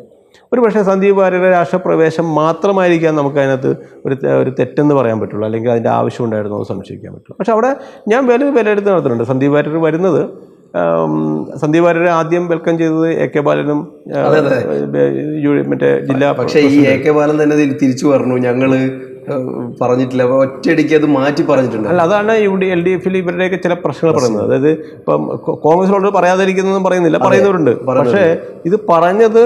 ഒരു പക്ഷേ സന്ദീപ് വാര്യരുടെ രാഷ്ട്രപ്രവേശം മാത്രമായിരിക്കാം നമുക്ക് അതിനകത്ത് ഒരു ഒരു തെറ്റെന്ന് പറയാൻ പറ്റുള്ളൂ. അല്ലെങ്കിൽ അതിന്റെ ആവശ്യം ഉണ്ടായിരുന്നു എന്ന് സംശയിക്കാൻ പറ്റുള്ളൂ. പക്ഷേ അവിടെ ഞാൻ വില വിലയിരുത്തി നടത്തുന്നുണ്ട് സന്ദീപ് വാര്യർ വരുന്നത് സന്ദീപ് വാര്യരെ ആദ്യം വെൽക്കം ചെയ്തത് എ കെ ബാലനും മറ്റേ ജില്ലാ
പക്ഷേ ഈ എ കെ ബാലൻ തന്നെ തിരിച്ചു പറഞ്ഞു. ഞങ്ങൾ പറഞ്ഞിട്ടില്ല. ഒറ്റയടിക്ക് അത് മാറ്റി പറഞ്ഞിട്ടുണ്ട്.
അല്ല അതാണ് യു ഡി എൽ ഡി എഫിൽ ഇവരുടെയൊക്കെ ചില പ്രശ്നങ്ങൾ പറയുന്നത്. അതായത് ഇപ്പം കോൺഗ്രസിനോട് പറയാതിരിക്കുന്നതും പറയുന്നില്ല. പറയുന്നവരുണ്ട്. പക്ഷേ ഇത് പറഞ്ഞത്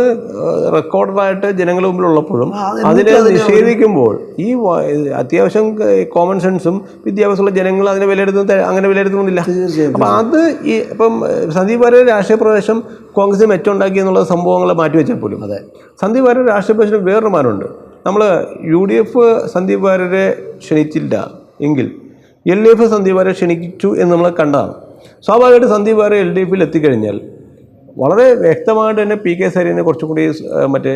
റെക്കോർഡായിട്ട് ജനങ്ങളുടെ മുമ്പിൽ ഉള്ളപ്പോഴും അതിനെ നിഷേധിക്കുമ്പോൾ ഈ അത്യാവശ്യം കോമൺ സെൻസും വിദ്യാഭ്യാസമുള്ള ജനങ്ങൾ അതിനെ വിലയിരുത്തുന്ന അങ്ങനെ വിലയിരുത്തുന്നില്ല അപ്പം അത് ഈ ഇപ്പം സന്ദീപ് വാര്യർ രാഷ്ട്രീയ പ്രവേശം കോൺഗ്രസ് മെച്ചമുണ്ടാക്കി എന്നുള്ള സംഭവങ്ങളെ മാറ്റിവെച്ചാൽ പോലും
അതെ.
സന്ദീപ് വാര്യർ രാഷ്ട്രീയ പ്രവേശനം വേറൊരു മാനമുണ്ട്. നമ്മൾ യു ഡി എഫ് സന്ദീപ് വാര്യരെ ക്ഷണിച്ചില്ല എങ്കിൽ എൽ ഡി എഫ് സന്ദീപ് വാര്യരെ ക്ഷണിച്ചു എന്ന് നമ്മൾ കണ്ടതാണ്. സ്വാഭാവികമായിട്ട് സന്ദീപ് വാര്യർ എൽ ഡി എഫിൽ എത്തിക്കഴിഞ്ഞാൽ വളരെ വ്യക്തമായിട്ട് തന്നെ പി കെ സരീനെ കുറച്ചും കൂടി മറ്റേ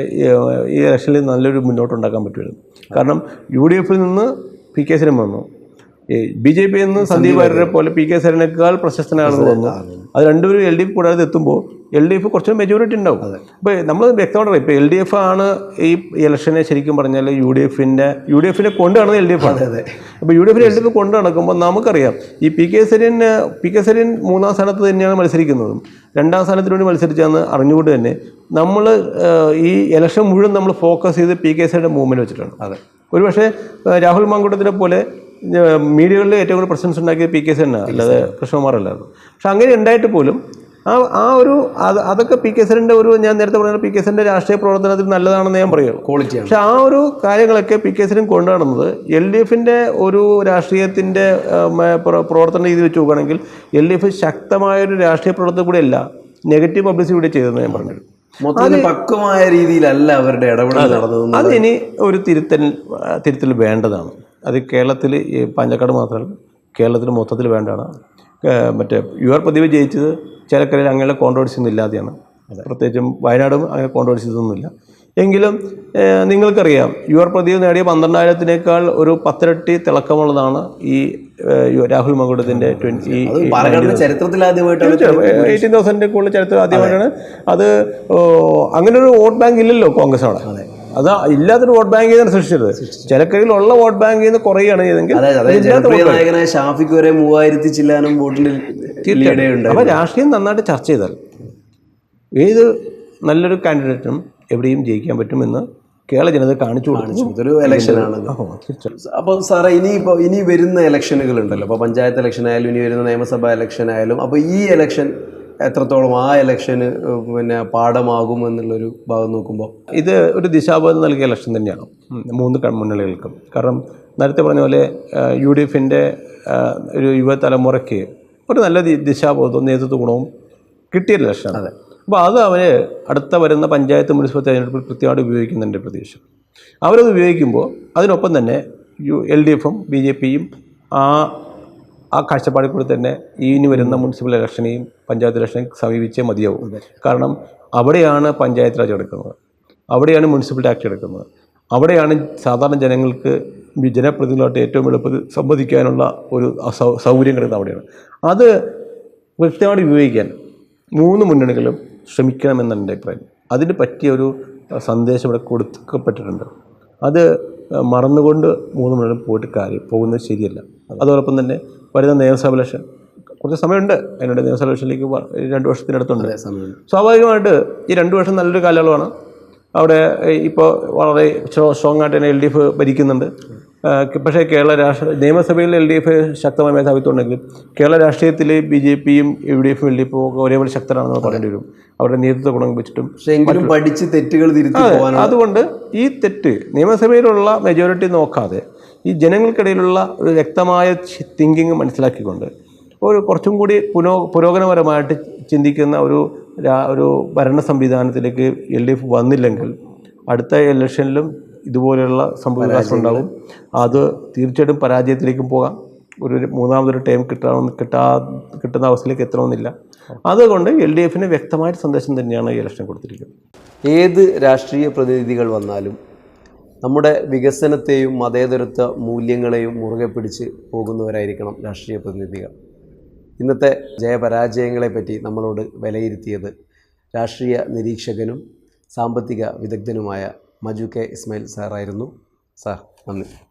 ഈ ഇലക്ഷനിൽ നല്ലൊരു മുന്നോട്ടുണ്ടാക്കാൻ പറ്റുമായിരുന്നു. കാരണം യു ഡി എഫിൽ നിന്ന് പി കെ സരൻ വന്നു. ബി ജെ പിയിൽ നിന്ന് സന്ദീപ് വാര്യരെ പോലെ പി കെ സരനേക്കാൾ പ്രശസ്തനാണെന്ന് വന്നു അത് രണ്ടുപേരും എൽ ഡി എഫ് കൂടാതെ എത്തുമ്പോൾ എൽ ഡി എഫ് കുറച്ച് മെജോറിറ്റി ഉണ്ടാവും. അപ്പോൾ നമ്മൾ വ്യക്തമായിട്ട് ഇപ്പോൾ എൽ ഡി എഫ് ആണ് ഈ ഇലക്ഷനെ ശരിക്കും പറഞ്ഞാൽ യു ഡി എഫിന്റെ യു ഡി എഫിനെ കൊണ്ടു നടന്നത് എൽ ഡി എഫ് ആണ്. അപ്പോൾ യു ഡി എഫിനെ എൽ ഡി എഫ് കൊണ്ടു നടക്കുമ്പോൾ നമുക്കറിയാം ഈ P K Sarin P K Sarin മൂന്നാം സ്ഥാനത്ത് തന്നെയാണ് മത്സരിക്കുന്നതും. രണ്ടാം സ്ഥാനത്തിന് വേണ്ടി മത്സരിച്ചാന്ന് അറിഞ്ഞുകൊണ്ട് തന്നെ നമ്മൾ ഈ ഇലക്ഷൻ മുഴുവൻ നമ്മൾ ഫോക്കസ് ചെയ്ത് പി കെ സരിന്റെ മൂവ്മെന്റ് വെച്ചിട്ടാണ്.
അതെ.
ഒരുപക്ഷെ പക്ഷേ രാഹുൽ മാങ്കൂട്ടത്തിനെ പോലെ മീഡിയകളിൽ ഏറ്റവും കൂടുതൽ പ്രസൻസ് ഉണ്ടാക്കിയത് പി കെ സി തന്നെ അല്ലാതെ കൃഷ്ണകുമാർ അല്ലായിരുന്നു. പക്ഷെ അങ്ങനെ ഉണ്ടായിട്ട് പോലും ആ ആ ഒരു അത് അതൊക്കെ പി കെ സറിന്റെ ഒരു ഞാൻ നേരത്തെ പറഞ്ഞ പി കെ സറിന്റെ രാഷ്ട്രീയ പ്രവർത്തനത്തിൽ നല്ലതാണെന്ന് ഞാൻ പറയുള്ളൂ
ക്വാളിറ്റി
പക്ഷെ ആ ഒരു കാര്യങ്ങളൊക്കെ പി കെ സറിൻ കൊണ്ടുനടന്നത് എൽ ഡി എഫിന്റെ ഒരു രാഷ്ട്രീയത്തിന്റെ പ്രവർത്തന രീതി വെച്ച് നോക്കുകയാണെങ്കിൽ എൽ ഡി എഫ് ശക്തമായൊരു രാഷ്ട്രീയ പ്രവർത്തനം കൂടെ അല്ല നെഗറ്റീവ് പബ്ലിസിറ്റി കൂടെ ചെയ്തതെന്ന് ഞാൻ പറഞ്ഞത്
മൊത്തത്തിൽ പക്വമായ രീതിയിലല്ല അവരുടെ ഇടപെടൽ നടന്നത്
അതിനി ഒരു തിരുത്തൽ തിരുത്തൽ വേണ്ടതാണ്. അത് കേരളത്തിൽ ഈ പഞ്ചക്കാട് മാത്രമല്ല കേരളത്തിൽ മൊത്തത്തിൽ വേണ്ടതാണ്. മറ്റേ യു ആർ പ്രദീപ് ജയിച്ചത് ചേലക്കരയിൽ അങ്ങനെയുള്ള കോൺട്രവേഴ്സി ഒന്നും ഇല്ലാതെയാണ്. പ്രത്യേകിച്ചും വയനാടും അങ്ങനെ കോൺട്രവേഴ്സി ഒന്നുമില്ല എങ്കിലും നിങ്ങൾക്കറിയാം യു ആർ പ്രദീപ് നേടിയ പന്ത്രണ്ടായിരത്തിനേക്കാൾ ഒരു പത്തിരട്ടി തിളക്കമുള്ളതാണ് ഈ രാഹുൽ മകുടത്തിന്റെ
ട്വന്റി ചരിത്രത്തിൽ ആദ്യമായിട്ടാണ്
എയ്റ്റീൻ തൗസൻഡിന്റെ കൂടുതൽ ചരിത്രം ആദ്യമായിട്ടാണ്. അത് അങ്ങനെ ഒരു വോട്ട് ബാങ്ക് ഇല്ലല്ലോ കോൺഗ്രസ് അവിടെ. അത് ഇല്ലാത്തൊരു വോട്ട് ബാങ്ക് ചെയ്താണ് സൃഷ്ടിച്ചത്. ചിലക്കരയിലുള്ള വോട്ട് ബാങ്ക് നിന്ന് കുറയാണ് ചെയ്തെങ്കിൽ
ഷാഫിക്ക് വരെ മൂവായിരത്തി ചില്ലാനും വോട്ടിന്
അപ്പൊ രാഷ്ട്രീയം നന്നായിട്ട് ചർച്ച ചെയ്താൽ ഏത് നല്ലൊരു കാൻഡിഡേറ്റും എവിടെയും ജയിക്കാൻ പറ്റുമെന്ന് കേരള ജനത കാണിച്ചു
ഇതൊരു ഇലക്ഷനാണ് അപ്പോൾ സാറേ ഇനി ഇപ്പോൾ ഇനി വരുന്ന ഇലക്ഷനുകൾ ഉണ്ടല്ലോ അപ്പോൾ പഞ്ചായത്ത് ഇലക്ഷൻ ആയാലും ഇനി വരുന്ന നിയമസഭാ ഇലക്ഷൻ ആയാലും അപ്പോൾ ഈ ഇലക്ഷൻ എത്രത്തോളം ആ ഇലക്ഷന് പിന്നെ പാഠമാകും എന്നുള്ളൊരു ഭാഗം നോക്കുമ്പോൾ
ഇത് ഒരു ദിശാബോധം നൽകിയ ഇലക്ഷൻ തന്നെയാണ്. മൂന്ന് മുന്നണികൾക്കും. കാരണം നേരത്തെ പറഞ്ഞ പോലെ യു ഡി എഫിന്റെ ഒരു യുവതലമുറയ്ക്ക് ഒരു നല്ല ദിശാബോധവും നേതൃത്വ ഗുണവും കിട്ടിയ ഇലക്ഷനാണ് അപ്പോൾ അത്. അവർ അടുത്ത വരുന്ന പഞ്ചായത്ത് മുനിസിപ്പൽ തെരഞ്ഞെടുപ്പിൽ കൃത്യമായിട്ട് ഉപയോഗിക്കുന്നുണ്ട് പ്രതീക്ഷ അവരത് ഉപയോഗിക്കുമ്പോൾ അതിനൊപ്പം തന്നെ യു എൽ ഡി എഫും ബി ജെ പിയും ആ ആ കാഴ്ചപ്പാടിൽ കൂടി തന്നെ ഈ ഇനി വരുന്ന മുനിസിപ്പൽ ഇലക്ഷനെയും പഞ്ചായത്ത് ഇലക്ഷനെയും സമീപിച്ചേ മതിയാവും. കാരണം അവിടെയാണ് പഞ്ചായത്ത് രാജ് എടുക്കുന്നത് അവിടെയാണ് മുനിസിപ്പൽ ടാക്സ് എടുക്കുന്നത്. അവിടെയാണ് സാധാരണ ജനങ്ങൾക്ക് ജനപ്രതിനിധികളായിട്ട് ഏറ്റവും എളുപ്പത്തിൽ സംവദിക്കാനുള്ള ഒരു സൗകര്യം കിടക്കുന്നത് അവിടെയാണ്. അത് വ്യക്തമായിട്ട് ഉപയോഗിക്കാൻ മൂന്ന് മുന്നണികളും ശ്രമിക്കണമെന്നാണ് എന്റെ അഭിപ്രായം. അതിന് പറ്റിയ ഒരു സന്ദേശം ഇവിടെ കൊടുക്കപ്പെട്ടിട്ടുണ്ട്. അത് മറന്നുകൊണ്ട് മൂന്ന് മുന്നണികളും പോയിട്ട് കാര്യം പോകുന്നത് ശരിയല്ല. അതോടൊപ്പം തന്നെ വരുന്ന നിയമസഭ ഇലക്ഷൻ കുറച്ച് സമയമുണ്ട് അതിനുണ്ട് നിയമസഭ ഇലക്ഷനിലേക്ക് രണ്ട് വർഷത്തിനടുത്തുണ്ട്. സ്വാഭാവികമായിട്ട് ഈ രണ്ട് വർഷം നല്ലൊരു കാലയളവാണ്. അവിടെ ഇപ്പോൾ വളരെ സ്ട്രോങ് ആയിട്ട് തന്നെ എൽ ഡി എഫ് ഭരിക്കുന്നുണ്ട്. പക്ഷേ കേരള രാഷ്ട്ര നിയമസഭയിൽ എൽ ഡി എഫ് ശക്തമായ മേധാവിത്വമുണ്ടെങ്കിലും കേരള രാഷ്ട്രീയത്തിൽ ബി ജെ പിയും യു ഡി എഫും എൽ ഡി എഫും ഒക്കെ ഒരേപോലെ ശക്തരാണെന്ന് പറയേണ്ടി വരും. അവരുടെ നേതൃത്വ ഗുണം വെച്ചിട്ടും
പഠിച്ച് തെറ്റുകൾ
അതുകൊണ്ട് ഈ തെറ്റ് നിയമസഭയിലുള്ള മെജോറിറ്റി നോക്കാതെ ഈ ജനങ്ങൾക്കിടയിലുള്ള ഒരു വ്യക്തമായ തിങ്കിങ് മനസ്സിലാക്കിക്കൊണ്ട് ഒരു കുറച്ചും കൂടി പുനോ പുരോഗമനപരമായിട്ട് ചിന്തിക്കുന്ന ഒരു ഒരു ഭരണ സംവിധാനത്തിലേക്ക് എൽ ഡി എഫ് വന്നില്ലെങ്കിൽ അടുത്ത ഇലക്ഷനിലും ഇതുപോലെയുള്ള സംഭവവികാസം ഉണ്ടാകും അത് തീർച്ചയായിട്ടും പരാജയത്തിലേക്കും പോകാം. ഒരു മൂന്നാമതൊരു ടൈം കിട്ടണമെന്ന് കിട്ടാ കിട്ടുന്ന അവസ്ഥയിലേക്ക് എത്തണമെന്നില്ല. അതുകൊണ്ട് എൽ ഡി എഫിന് വ്യക്തമായിട്ട് സന്ദേശം തന്നെയാണ് ഈ ഇലക്ഷൻ കൊടുത്തിരിക്കുന്നത്.
ഏത് രാഷ്ട്രീയ പ്രതിനിധികൾ വന്നാലും നമ്മുടെ വികസനത്തെയും മതേതരത്വ മൂല്യങ്ങളെയും മുറുകെ പിടിച്ച് പോകുന്നവരായിരിക്കണം രാഷ്ട്രീയ പ്രതിനിധികൾ. ഇന്നത്തെ ജയപരാജയങ്ങളെപ്പറ്റി നമ്മളോട് വിലയിരുത്തിയത് രാഷ്ട്രീയ നിരീക്ഷകനും സാമ്പത്തിക വിദഗ്ധനുമായ മജു കെ ഇസ്മായിൽ സാറായിരുന്നു. സാർ നന്ദി.